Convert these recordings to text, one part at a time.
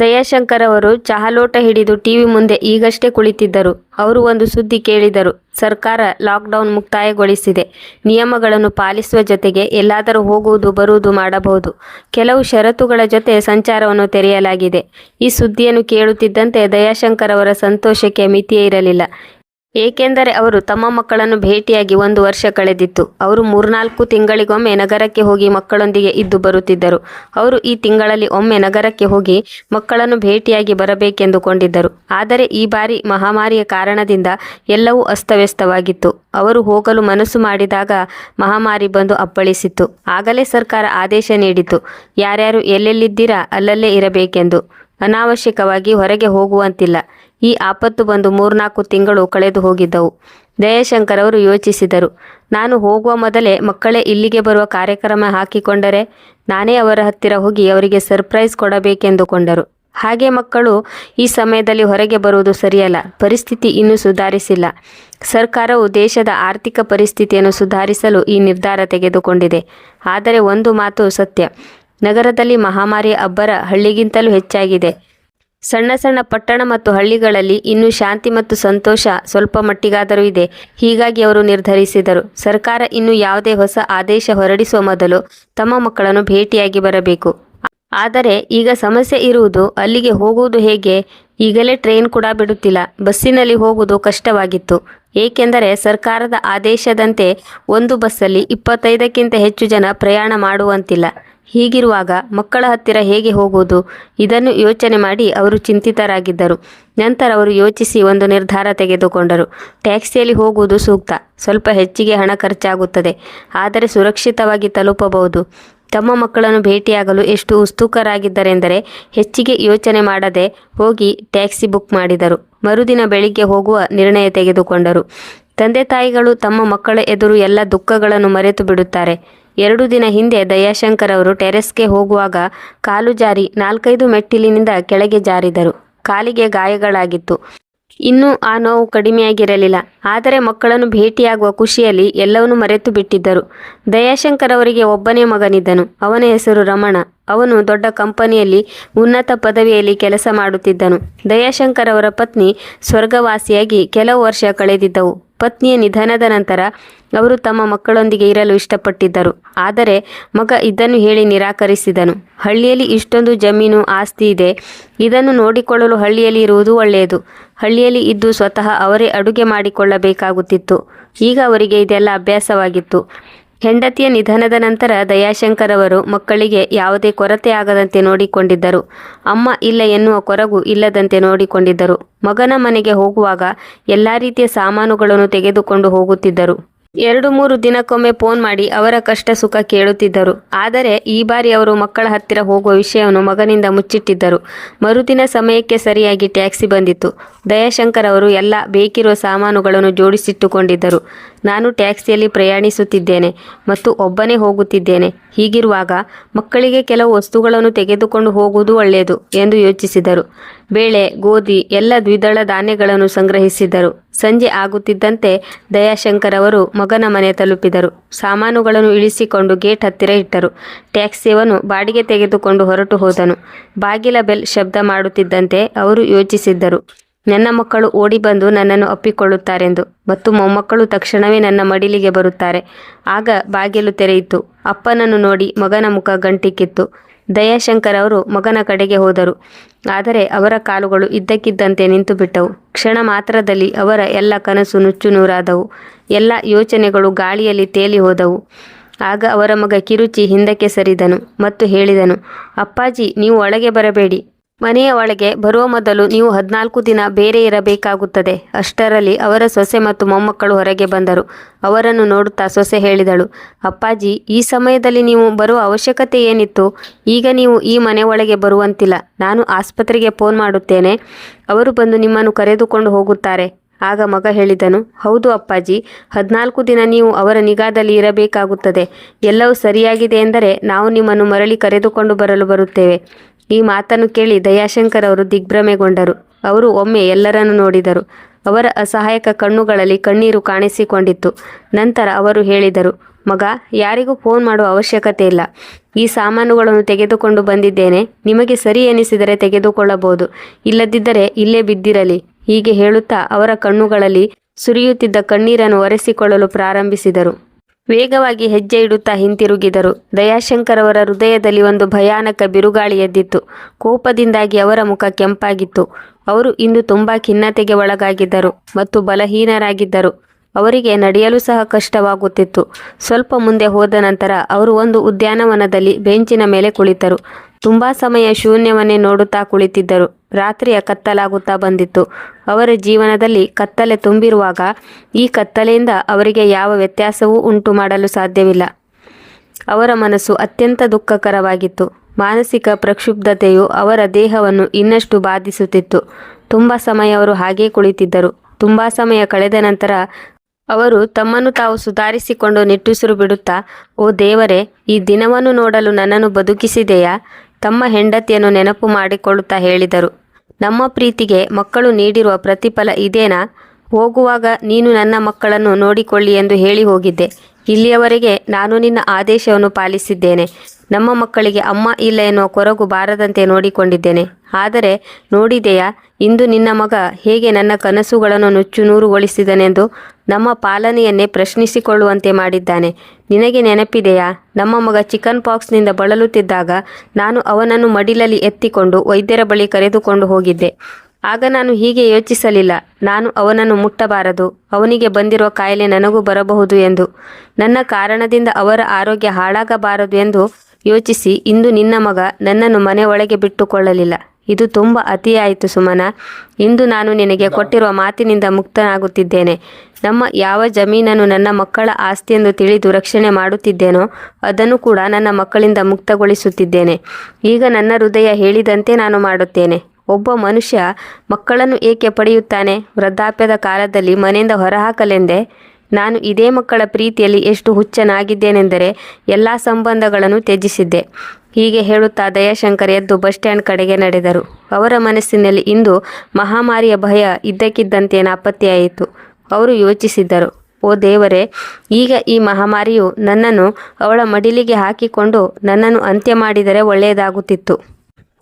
ದಯಾಶಂಕರ್ ಅವರು ಚಹಾಲೋಟ ಹಿಡಿದು ಟಿವಿ ಮುಂದೆ ಈಗಷ್ಟೇ ಕುಳಿತಿದ್ದರು. ಅವರು ಒಂದು ಸುದ್ದಿ ಕೇಳಿದರು. ಸರ್ಕಾರ ಲಾಕ್ಡೌನ್ ಮುಕ್ತಾಯಗೊಳಿಸಿದೆ. ನಿಯಮಗಳನ್ನು ಪಾಲಿಸುವ ಜೊತೆಗೆ ಎಲ್ಲಾದರೂ ಹೋಗುವುದು ಬರುವುದು ಮಾಡಬಹುದು. ಕೆಲವು ಷರತ್ತುಗಳ ಜೊತೆ ಸಂಚಾರವನ್ನು ತೆರೆಯಲಾಗಿದೆ. ಈ ಸುದ್ದಿಯನ್ನು ಕೇಳುತ್ತಿದ್ದಂತೆ ದಯಾಶಂಕರ್ ಅವರ ಸಂತೋಷಕ್ಕೆ ಮಿತಿಯೇ ಇರಲಿಲ್ಲ. ಏಕೆಂದರೆ ಅವರು ತಮ್ಮ ಮಕ್ಕಳನ್ನು ಭೇಟಿಯಾಗಿ ಒಂದು ವರ್ಷ ಕಳೆದಿತ್ತು. ಅವರು ಮೂರ್ನಾಲ್ಕು ತಿಂಗಳಿಗೊಮ್ಮೆ ನಗರಕ್ಕೆ ಹೋಗಿ ಮಕ್ಕಳೊಂದಿಗೆ ಇದ್ದು ಬರುತ್ತಿದ್ದರು. ಅವರು ಈ ತಿಂಗಳಲ್ಲಿ ಒಮ್ಮೆ ನಗರಕ್ಕೆ ಹೋಗಿ ಮಕ್ಕಳನ್ನು ಭೇಟಿಯಾಗಿ ಬರಬೇಕೆಂದುಕೊಂಡಿದ್ದರು. ಆದರೆ ಈ ಬಾರಿ ಮಹಾಮಾರಿಯ ಕಾರಣದಿಂದ ಎಲ್ಲವೂ ಅಸ್ತವ್ಯಸ್ತವಾಗಿತ್ತು. ಅವರು ಹೋಗಲು ಮನಸ್ಸು ಮಾಡಿದಾಗ ಮಹಾಮಾರಿ ಬಂದು ಅಪ್ಪಳಿಸಿತ್ತು. ಆಗಲೇ ಸರ್ಕಾರ ಆದೇಶ ನೀಡಿತು ಯಾರ್ಯಾರು ಎಲ್ಲೆಲ್ಲಿದ್ದೀರಾ ಅಲ್ಲಲ್ಲೇ ಇರಬೇಕೆಂದು. ಅನಾವಶ್ಯಕವಾಗಿ ಹೊರಗೆ ಹೋಗುವಂತಿಲ್ಲ. ಈ ಆಪತ್ತು ಬಂದು ಮೂರ್ನಾಲ್ಕು ತಿಂಗಳು ಕಳೆದು ಹೋಗಿದ್ದವು. ದಯಾಶಂಕರ್ ಅವರು ಯೋಚಿಸಿದರು, ನಾನು ಹೋಗುವ ಮೊದಲೇ ಮಕ್ಕಳೇ ಇಲ್ಲಿಗೆ ಬರುವ ಕಾರ್ಯಕ್ರಮ ಹಾಕಿಕೊಂಡರೆ ನಾನೇ ಅವರ ಹತ್ತಿರ ಹೋಗಿ ಅವರಿಗೆ ಸರ್ಪ್ರೈಸ್ ಕೊಡಬೇಕೆಂದುಕೊಂಡರು. ಹಾಗೆ ಮಕ್ಕಳು ಈ ಸಮಯದಲ್ಲಿ ಹೊರಗೆ ಬರುವುದು ಸರಿಯಲ್ಲ, ಪರಿಸ್ಥಿತಿ ಇನ್ನೂ ಸುಧಾರಿಸಿಲ್ಲ. ಸರ್ಕಾರವು ದೇಶದ ಆರ್ಥಿಕ ಪರಿಸ್ಥಿತಿಯನ್ನು ಸುಧಾರಿಸಲು ಈ ನಿರ್ಧಾರ ತೆಗೆದುಕೊಂಡಿದೆ. ಆದರೆ ಒಂದು ಮಾತು ಸತ್ಯ, ನಗರದಲ್ಲಿ ಮಹಾಮಾರಿಯ ಅಬ್ಬರ ಹಳ್ಳಿಗಿಂತಲೂ ಹೆಚ್ಚಾಗಿದೆ. ಸಣ್ಣ ಸಣ್ಣ ಪಟ್ಟಣ ಮತ್ತು ಹಳ್ಳಿಗಳಲ್ಲಿ ಇನ್ನೂ ಶಾಂತಿ ಮತ್ತು ಸಂತೋಷ ಸ್ವಲ್ಪ ಮಟ್ಟಿಗಾದರೂ ಇದೆ. ಹೀಗಾಗಿ ಅವರು ನಿರ್ಧರಿಸಿದರು. ಸರ್ಕಾರ ಇನ್ನು ಯಾವುದೇ ಹೊಸ ಆದೇಶ ಹೊರಡಿಸುವ ಮೊದಲು ತಮ್ಮ ಮಕ್ಕಳನ್ನು ಭೇಟಿಯಾಗಿ ಬರಬೇಕು. ಆದರೆ ಈಗ ಸಮಸ್ಯೆ ಇರುವುದು ಅಲ್ಲಿಗೆ ಹೋಗುವುದು ಹೇಗೆ? ಈಗಲೇ ಟ್ರೈನ್ ಕೂಡ ಬಿಡುತ್ತಿಲ್ಲ. ಬಸ್ಸಿನಲ್ಲಿ ಹೋಗುವುದು ಕಷ್ಟವಾಗಿತ್ತು. ಏಕೆಂದರೆ ಸರ್ಕಾರದ ಆದೇಶದಂತೆ ಒಂದು ಬಸ್ಸಲ್ಲಿ ಇಪ್ಪತ್ತೈದಕ್ಕಿಂತ ಹೆಚ್ಚು ಜನ ಪ್ರಯಾಣ ಮಾಡುವಂತಿಲ್ಲ. ಹೀಗಿರುವಾಗ ಮಕ್ಕಳ ಹತ್ತಿರ ಹೇಗೆ ಹೋಗುವುದು? ಇದನ್ನು ಯೋಚನೆ ಮಾಡಿ ಅವರು ಚಿಂತಿತರಾಗಿದ್ದರು. ನಂತರ ಅವರು ಯೋಚಿಸಿ ಒಂದು ನಿರ್ಧಾರ ತೆಗೆದುಕೊಂಡರು. ಟ್ಯಾಕ್ಸಿಯಲ್ಲಿ ಹೋಗುವುದು ಸೂಕ್ತ. ಸ್ವಲ್ಪ ಹೆಚ್ಚಿಗೆ ಹಣ ಖರ್ಚಾಗುತ್ತದೆ. ಆದರೆ ಸುರಕ್ಷಿತವಾಗಿ ತಲುಪಬಹುದು. ತಮ್ಮ ಮಕ್ಕಳನ್ನು ಭೇಟಿಯಾಗಲು ಎಷ್ಟು ಉತ್ಸುಕರಾಗಿದ್ದರೆಂದರೆ ಹೆಚ್ಚಿಗೆ ಯೋಚನೆ ಮಾಡದೆ ಹೋಗಿ ಟ್ಯಾಕ್ಸಿ ಬುಕ್ ಮಾಡಿದರು. ಮರುದಿನ ಬೆಳಿಗ್ಗೆ ಹೋಗುವ ನಿರ್ಣಯ ತೆಗೆದುಕೊಂಡರು. ತಂದೆ ತಾಯಿಗಳು ತಮ್ಮ ಮಕ್ಕಳ ಎದುರು ಎಲ್ಲ ದುಃಖಗಳನ್ನು ಮರೆತು ಬಿಡುತ್ತಾರೆ ಎರಡು ದಿನ ಹಿಂದೆ ದಯಾಶಂಕರ್ ಅವರು ಟೆರೆಸ್ಗೆ ಹೋಗುವಾಗ ಕಾಲು ಜಾರಿ ನಾಲ್ಕೈದು ಮೆಟ್ಟಿಲಿನಿಂದ ಕೆಳಗೆ ಜಾರಿದರು. ಕಾಲಿಗೆ ಗಾಯಗಳಾಗಿತ್ತು. ಇನ್ನೂ ಆ ನೋವು ಕಡಿಮೆಯಾಗಿರಲಿಲ್ಲ. ಆದರೆ ಮಕ್ಕಳನ್ನು ಭೇಟಿಯಾಗುವ ಖುಷಿಯಲ್ಲಿ ಎಲ್ಲವನ್ನೂ ಮರೆತು ಬಿಟ್ಟಿದ್ದರು ದಯಾಶಂಕರ್ ಅವರಿಗೆ ಒಬ್ಬನೇ ಮಗನಿದ್ದನು. ಅವನ ಹೆಸರು ರಮಣ. ಅವನು ದೊಡ್ಡ ಕಂಪನಿಯಲ್ಲಿ ಉನ್ನತ ಪದವಿಯಲ್ಲಿ ಕೆಲಸ ಮಾಡುತ್ತಿದ್ದನು. ದಯಾಶಂಕರ್ ಅವರ ಪತ್ನಿ ಸ್ವರ್ಗವಾಸಿಯಾಗಿ ಕೆಲವು ವರ್ಷ ಕಳೆದಿದ್ದವು. ಪತ್ನಿಯ ನಿಧನದ ನಂತರ ಅವರು ತಮ್ಮ ಮಕ್ಕಳೊಂದಿಗೆ ಇರಲು ಇಷ್ಟಪಟ್ಟಿದ್ದರು. ಆದರೆ ಮಗ ಇದನ್ನು ಹೇಳಿ ನಿರಾಕರಿಸಿದನು. ಹಳ್ಳಿಯಲ್ಲಿ ಇಷ್ಟೊಂದು ಜಮೀನು ಆಸ್ತಿ ಇದೆ. ಇದನ್ನು ನೋಡಿಕೊಳ್ಳಲು ಹಳ್ಳಿಯಲ್ಲಿ ಇರುವುದು ಒಳ್ಳೆಯದು. ಹಳ್ಳಿಯಲ್ಲಿ ಇದ್ದು ಸ್ವತಃ ಅವರೇ ಅಡುಗೆ ಮಾಡಿಕೊಳ್ಳಬೇಕಾಗುತ್ತಿತ್ತು. ಈಗ ಅವರಿಗೆ ಇದೆಲ್ಲ ಅಭ್ಯಾಸವಾಗಿತ್ತು. ಹೆಂಡತಿಯ ನಿಧನದ ನಂತರ ದಯಾಶಂಕರ್ ಅವರು ಮಕ್ಕಳಿಗೆ ಯಾವುದೇ ಕೊರತೆ ಆಗದಂತೆ ನೋಡಿಕೊಂಡಿದ್ದರು. ಅಮ್ಮ ಇಲ್ಲ ಎನ್ನುವ ಕೊರಗು ಇಲ್ಲದಂತೆ ನೋಡಿಕೊಂಡಿದ್ದರು. ಮಗನ ಮನೆಗೆ ಹೋಗುವಾಗ ಎಲ್ಲ ರೀತಿಯ ಸಾಮಾನುಗಳನ್ನು ತೆಗೆದುಕೊಂಡು ಹೋಗುತ್ತಿದ್ದರು. ಎರಡು ಮೂರು ದಿನಕ್ಕೊಮ್ಮೆ ಫೋನ್ ಮಾಡಿ ಅವರ ಕಷ್ಟ ಸುಖ ಕೇಳುತ್ತಿದ್ದರು. ಆದರೆ ಈ ಬಾರಿ ಅವರು ಮಕ್ಕಳ ಹತ್ತಿರ ಹೋಗುವ ವಿಷಯವನ್ನು ಮಗನಿಂದ ಮುಚ್ಚಿಟ್ಟಿದ್ದರು. ಮರುದಿನ ಸಮಯಕ್ಕೆ ಸರಿಯಾಗಿ ಟ್ಯಾಕ್ಸಿ ಬಂದಿತ್ತು. ದಯಾಶಂಕರ್ ಅವರು ಎಲ್ಲ ಬೇಕಿರುವ ಸಾಮಾನುಗಳನ್ನು ಜೋಡಿಸಿಟ್ಟುಕೊಂಡಿದ್ದರು. ನಾನು ಟ್ಯಾಕ್ಸಿಯಲ್ಲಿ ಪ್ರಯಾಣಿಸುತ್ತಿದ್ದೇನೆ ಮತ್ತು ಒಬ್ಬನೇ ಹೋಗುತ್ತಿದ್ದೇನೆ. ಹೀಗಿರುವಾಗ ಮಕ್ಕಳಿಗೆ ಕೆಲವು ವಸ್ತುಗಳನ್ನು ತೆಗೆದುಕೊಂಡು ಹೋಗುವುದು ಒಳ್ಳೆಯದು ಎಂದು ಯೋಚಿಸಿದರು. ಬೇಳೆ, ಗೋಧಿ, ಎಲ್ಲ ದ್ವಿದಳ ಧಾನ್ಯಗಳನ್ನು ಸಂಗ್ರಹಿಸಿದರು. ಸಂಜೆ ಆಗುತ್ತಿದ್ದಂತೆ ದಯಾಶಂಕರ್ ಅವರು ಮಗನ ಮನೆ ತಲುಪಿದರು. ಸಾಮಾನುಗಳನ್ನು ಇಳಿಸಿಕೊಂಡು ಗೇಟ್ ಹತ್ತಿರ ಇಟ್ಟರು. ಟ್ಯಾಕ್ಸಿಯವನು ಬಾಡಿಗೆ ತೆಗೆದುಕೊಂಡು ಹೊರಟು ಹೋದನು. ಬಾಗಿಲ ಬೆಲ್ ಶಬ್ದ ಮಾಡುತ್ತಿದ್ದಂತೆ ಅವರು ಯೋಚಿಸಿದ್ದರು. ನನ್ನ ಮಕ್ಕಳು ಓಡಿ ಬಂದು ನನ್ನನ್ನು ಅಪ್ಪಿಕೊಳ್ಳುತ್ತಾರೆಂದು. ಮತ್ತು ಮೊಮ್ಮಕ್ಕಳು ತಕ್ಷಣವೇ ನನ್ನ ಮಡಿಲಿಗೆ ಬರುತ್ತಾರೆ. ಆಗ ಬಾಗಿಲು ತೆರೆಯಿತು. ಅಪ್ಪನನ್ನು ನೋಡಿ ಮಗನ ಮುಖ ಗಂಟಿಕ್ಕಿತ್ತು ದಯಾಶಂಕರ್ ಅವರು ಮಗನ ಕಡೆಗೆ ಹೋದರು. ಆದರೆ ಅವರ ಕಾಲುಗಳು ಇದ್ದಕ್ಕಿದ್ದಂತೆ ನಿಂತು ಬಿಟ್ಟವು ಕ್ಷಣ ಮಾತ್ರದಲ್ಲಿ ಅವರ ಎಲ್ಲ ಕನಸು ನುಚ್ಚು ನೂರಾದವು. ಎಲ್ಲ ಯೋಚನೆಗಳು ಗಾಳಿಯಲ್ಲಿ ತೇಲಿ ಹೋದವು. ಆಗ ಅವರ ಮಗ ಕಿರುಚಿ ಹಿಂದಕ್ಕೆ ಸರಿದನು ಮತ್ತು ಹೇಳಿದನು, ಅಪ್ಪಾಜಿ, ನೀವು ಒಳಗೆ ಬರಬೇಡಿ. ಮನೆಯ ಒಳಗೆ ಬರುವ ಮೊದಲು ನೀವು ಹದಿನಾಲ್ಕು ದಿನ ಬೇರೆ ಇರಬೇಕಾಗುತ್ತದೆ. ಅಷ್ಟರಲ್ಲಿ ಅವರ ಸೊಸೆ ಮತ್ತು ಮೊಮ್ಮಕ್ಕಳು ಹೊರಗೆ ಬಂದರು. ಅವರನ್ನು ನೋಡುತ್ತಾ ಸೊಸೆ ಹೇಳಿದಳು, ಅಪ್ಪಾಜಿ, ಈ ಸಮಯದಲ್ಲಿ ನೀವು ಬರುವ ಅವಶ್ಯಕತೆ ಏನಿತ್ತು? ಈಗ ನೀವು ಈ ಮನೆ ಒಳಗೆ ಬರುವಂತಿಲ್ಲ. ನಾನು ಆಸ್ಪತ್ರೆಗೆ ಫೋನ್ ಮಾಡುತ್ತೇನೆ. ಅವರು ಬಂದು ನಿಮ್ಮನ್ನು ಕರೆದುಕೊಂಡು ಹೋಗುತ್ತಾರೆ. ಆಗ ಮಗ ಹೇಳಿದನು, ಹೌದು ಅಪ್ಪಾಜಿ, ಹದಿನಾಲ್ಕು ದಿನ ನೀವು ಅವರ ನಿಗಾದಲ್ಲಿ ಇರಬೇಕಾಗುತ್ತದೆ. ಎಲ್ಲವೂ ಸರಿಯಾಗಿದೆ ಎಂದರೆ ನಾವು ನಿಮ್ಮನ್ನು ಮರಳಿ ಕರೆದುಕೊಂಡು ಬರಲು ಬರುತ್ತೇವೆ. ಈ ಮಾತನ್ನು ಕೇಳಿ ದಯಾಶಂಕರ್ ಅವರು ದಿಗ್ಭ್ರಮೆಗೊಂಡರು. ಅವರು ಒಮ್ಮೆ ಎಲ್ಲರನ್ನು ನೋಡಿದರು. ಅವರ ಅಸಹಾಯಕ ಕಣ್ಣುಗಳಲ್ಲಿ ಕಣ್ಣೀರು ಕಾಣಿಸಿಕೊಂಡಿತ್ತು. ನಂತರ ಅವರು ಹೇಳಿದರು, ಮಗ, ಯಾರಿಗೂ ಫೋನ್ ಮಾಡುವ ಅವಶ್ಯಕತೆ ಇಲ್ಲ. ಈ ಸಾಮಾನುಗಳನ್ನು ತೆಗೆದುಕೊಂಡು ಬಂದಿದ್ದೇನೆ. ನಿಮಗೆ ಸರಿ ಎನಿಸಿದರೆ ತೆಗೆದುಕೊಳ್ಳಬಹುದು. ಇಲ್ಲದಿದ್ದರೆ ಇಲ್ಲೇ ಬಿದ್ದಿರಲಿ. ಹೀಗೆ ಹೇಳುತ್ತಾ ಅವರ ಕಣ್ಣುಗಳಲ್ಲಿ ಸುರಿಯುತ್ತಿದ್ದ ಕಣ್ಣೀರನ್ನು ಒರೆಸಿಕೊಳ್ಳಲು ಪ್ರಾರಂಭಿಸಿದರು. ವೇಗವಾಗಿ ಹೆಜ್ಜೆ ಇಡುತ್ತಾ ಹಿಂತಿರುಗಿದರು. ದಯಾಶಂಕರ್ ಅವರ ಹೃದಯದಲ್ಲಿ ಒಂದು ಭಯಾನಕ ಬಿರುಗಾಳಿ ಎದ್ದಿತ್ತು. ಕೋಪದಿಂದಾಗಿ ಅವರ ಮುಖ ಕೆಂಪಾಗಿತ್ತು. ಅವರು ಇಂದು ತುಂಬಾ ಖಿನ್ನತೆಗೆ ಒಳಗಾಗಿದ್ದರು ಮತ್ತು ಬಲಹೀನರಾಗಿದ್ದರು. ಅವರಿಗೆ ನಡೆಯಲು ಸಹ ಕಷ್ಟವಾಗುತ್ತಿತ್ತು. ಸ್ವಲ್ಪ ಮುಂದೆ ಹೋದ ನಂತರ ಅವರು ಒಂದು ಉದ್ಯಾನವನದಲ್ಲಿ ಬೆಂಚಿನ ಮೇಲೆ ಕುಳಿತರು. ತುಂಬಾ ಸಮಯ ಶೂನ್ಯವನ್ನೇ ನೋಡುತ್ತಾ ಕುಳಿತಿದ್ದರು. ರಾತ್ರಿಯ ಕತ್ತಲಾಗುತ್ತಾ ಬಂದಿತ್ತು. ಅವರ ಜೀವನದಲ್ಲಿ ಕತ್ತಲೆ ತುಂಬಿರುವಾಗ ಈ ಕತ್ತಲೆಯಿಂದ ಅವರಿಗೆ ಯಾವ ವ್ಯತ್ಯಾಸವೂ ಉಂಟು ಮಾಡಲು ಸಾಧ್ಯವಿಲ್ಲ. ಅವರ ಮನಸ್ಸು ಅತ್ಯಂತ ದುಃಖಕರವಾಗಿತ್ತು. ಮಾನಸಿಕ ಪ್ರಕ್ಷುಬ್ಧತೆಯು ಅವರ ದೇಹವನ್ನು ಇನ್ನಷ್ಟು ಬಾಧಿಸುತ್ತಿತ್ತು. ತುಂಬ ಸಮಯ ಅವರು ಹಾಗೇ ಕುಳಿತಿದ್ದರು. ತುಂಬ ಸಮಯ ಕಳೆದ ನಂತರ ಅವರು ತಮ್ಮನ್ನು ತಾವು ಸುಧಾರಿಸಿಕೊಂಡು ನಿಟ್ಟುಸಿರು ಬಿಡುತ್ತಾ, ಓ ದೇವರೇ, ಈ ದಿನವನ್ನು ನೋಡಲು ನನ್ನನ್ನು ಬದುಕಿಸಿದೆಯಾ? ತಮ್ಮ ಹೆಂಡತಿಯನ್ನು ನೆನಪು ಮಾಡಿಕೊಳ್ಳುತ್ತಾ ಹೇಳಿದರು. ನಮ್ಮ ಪ್ರೀತಿಗೆ ಮಕ್ಕಳು ನೀಡಿರುವ ಪ್ರತಿಫಲ ಇದೇನಾ? ಹೋಗುವಾಗ ನೀನು ನನ್ನ ಮಕ್ಕಳನ್ನು ನೋಡಿಕೊಳ್ಳಿ ಎಂದು ಹೇಳಿ ಹೋಗಿದ್ದೆ. ಇಲ್ಲಿಯವರೆಗೆ ನಾನು ನಿನ್ನ ಆದೇಶವನ್ನು ಪಾಲಿಸಿದ್ದೇನೆ. ನಮ್ಮ ಮಕ್ಕಳಿಗೆ ಅಮ್ಮ ಇಲ್ಲ ಎನ್ನುವ ಕೊರಗು ಬಾರದಂತೆ ನೋಡಿಕೊಂಡಿದ್ದೇನೆ. ಆದರೆ ನೋಡಿದೆಯಾ? ಇಂದು ನಿನ್ನ ಮಗ ಹೇಗೆ ನನ್ನ ಕನಸುಗಳನ್ನು ನುಚ್ಚು ನೂರುಗೊಳಿಸಿದನೆಂದು ನಮ್ಮ ಪಾಲನೆಯನ್ನೇ ಪ್ರಶ್ನಿಸಿಕೊಳ್ಳುವಂತೆ ಮಾಡಿದ್ದಾನೆ. ನಿನಗೆ ನೆನಪಿದೆಯಾ? ನಮ್ಮ ಮಗ ಚಿಕನ್ ಪಾಕ್ಸ್ನಿಂದ ಬಳಲುತ್ತಿದ್ದಾಗ ನಾನು ಅವನನ್ನು ಮಡಿಲಲ್ಲಿ ಎತ್ತಿಕೊಂಡು ವೈದ್ಯರ ಬಳಿ ಕರೆದುಕೊಂಡು ಹೋಗಿದ್ದೆ. ಆಗ ನಾನು ಹೀಗೆ ಯೋಚಿಸಲಿಲ್ಲ. ನಾನು ಅವನನ್ನು ಮುಟ್ಟಬಾರದು. ಅವನಿಗೆ ಬಂದಿರುವ ಕಾಯಿಲೆ ನನಗೂ ಬರಬಹುದು ಎಂದು. ನನ್ನ ಕಾರಣದಿಂದ ಅವರ ಆರೋಗ್ಯ ಹಾಳಾಗಬಾರದು ಎಂದು ಯೋಚಿಸಿ, ಇಂದು ನಿನ್ನ ಮಗ ನನ್ನನ್ನು ಮನೆ ಒಳಗೆ ಬಿಟ್ಟುಕೊಳ್ಳಲಿಲ್ಲ. ಇದು ತುಂಬ ಅತಿಯಾಯಿತು ಸುಮನ. ಇಂದು ನಾನು ನಿನಗೆ ಕೊಟ್ಟಿರುವ ಮಾತಿನಿಂದ ಮುಕ್ತನಾಗುತ್ತಿದ್ದೇನೆ. ನಮ್ಮ ಯಾವ ಜಮೀನನ್ನು ನನ್ನ ಮಕ್ಕಳ ಆಸ್ತಿ ಎಂದು ತಿಳಿದು ರಕ್ಷಣೆ ಮಾಡುತ್ತಿದ್ದೇನೋ, ಅದನ್ನು ಕೂಡ ನನ್ನ ಮಕ್ಕಳಿಂದ ಮುಕ್ತಗೊಳಿಸುತ್ತಿದ್ದೇನೆ. ಈಗ ನನ್ನ ಹೃದಯ ಹೇಳಿದಂತೆ ನಾನು ಮಾಡುತ್ತೇನೆ. ಒಬ್ಬ ಮನುಷ್ಯ ಮಕ್ಕಳನ್ನು ಏಕೆ ಪಡೆಯುತ್ತಾನೆ? ವೃದ್ಧಾಪ್ಯದ ಕಾಲದಲ್ಲಿ ಮನೆಯಿಂದ ಹೊರಹಾಕಲೆಂದೇ ನಾನು ಇದೇ ಮಕ್ಕಳ ಪ್ರೀತಿಯಲ್ಲಿ ಎಷ್ಟು ಹುಚ್ಚನಾಗಿದ್ದೇನೆಂದರೆ ಎಲ್ಲ ಸಂಬಂಧಗಳನ್ನು ತ್ಯಜಿಸಿದ್ದೆ. ಹೀಗೆ ಹೇಳುತ್ತಾ ದಯಾಶಂಕರ್ ಎದ್ದು ಬಸ್ ಸ್ಟ್ಯಾಂಡ್ ಕಡೆಗೆ ನಡೆದರು. ಅವರ ಮನಸ್ಸಿನಲ್ಲಿ ಇಂದು ಮಹಾಮಾರಿಯ ಭಯ ಇದ್ದಕ್ಕಿದ್ದಂತೆ ನಾಪತ್ತೆಯಾಯಿತು. ಅವರು ಯೋಚಿಸಿದ್ದರು, ಓ ದೇವರೇ, ಈಗ ಈ ಮಹಾಮಾರಿಯು ನನ್ನನ್ನು ಅವಳ ಮಡಿಲಿಗೆ ಹಾಕಿಕೊಂಡು ನನ್ನನ್ನು ಅಂತ್ಯ ಮಾಡಿದರೆ ಒಳ್ಳೆಯದಾಗುತ್ತಿತ್ತು.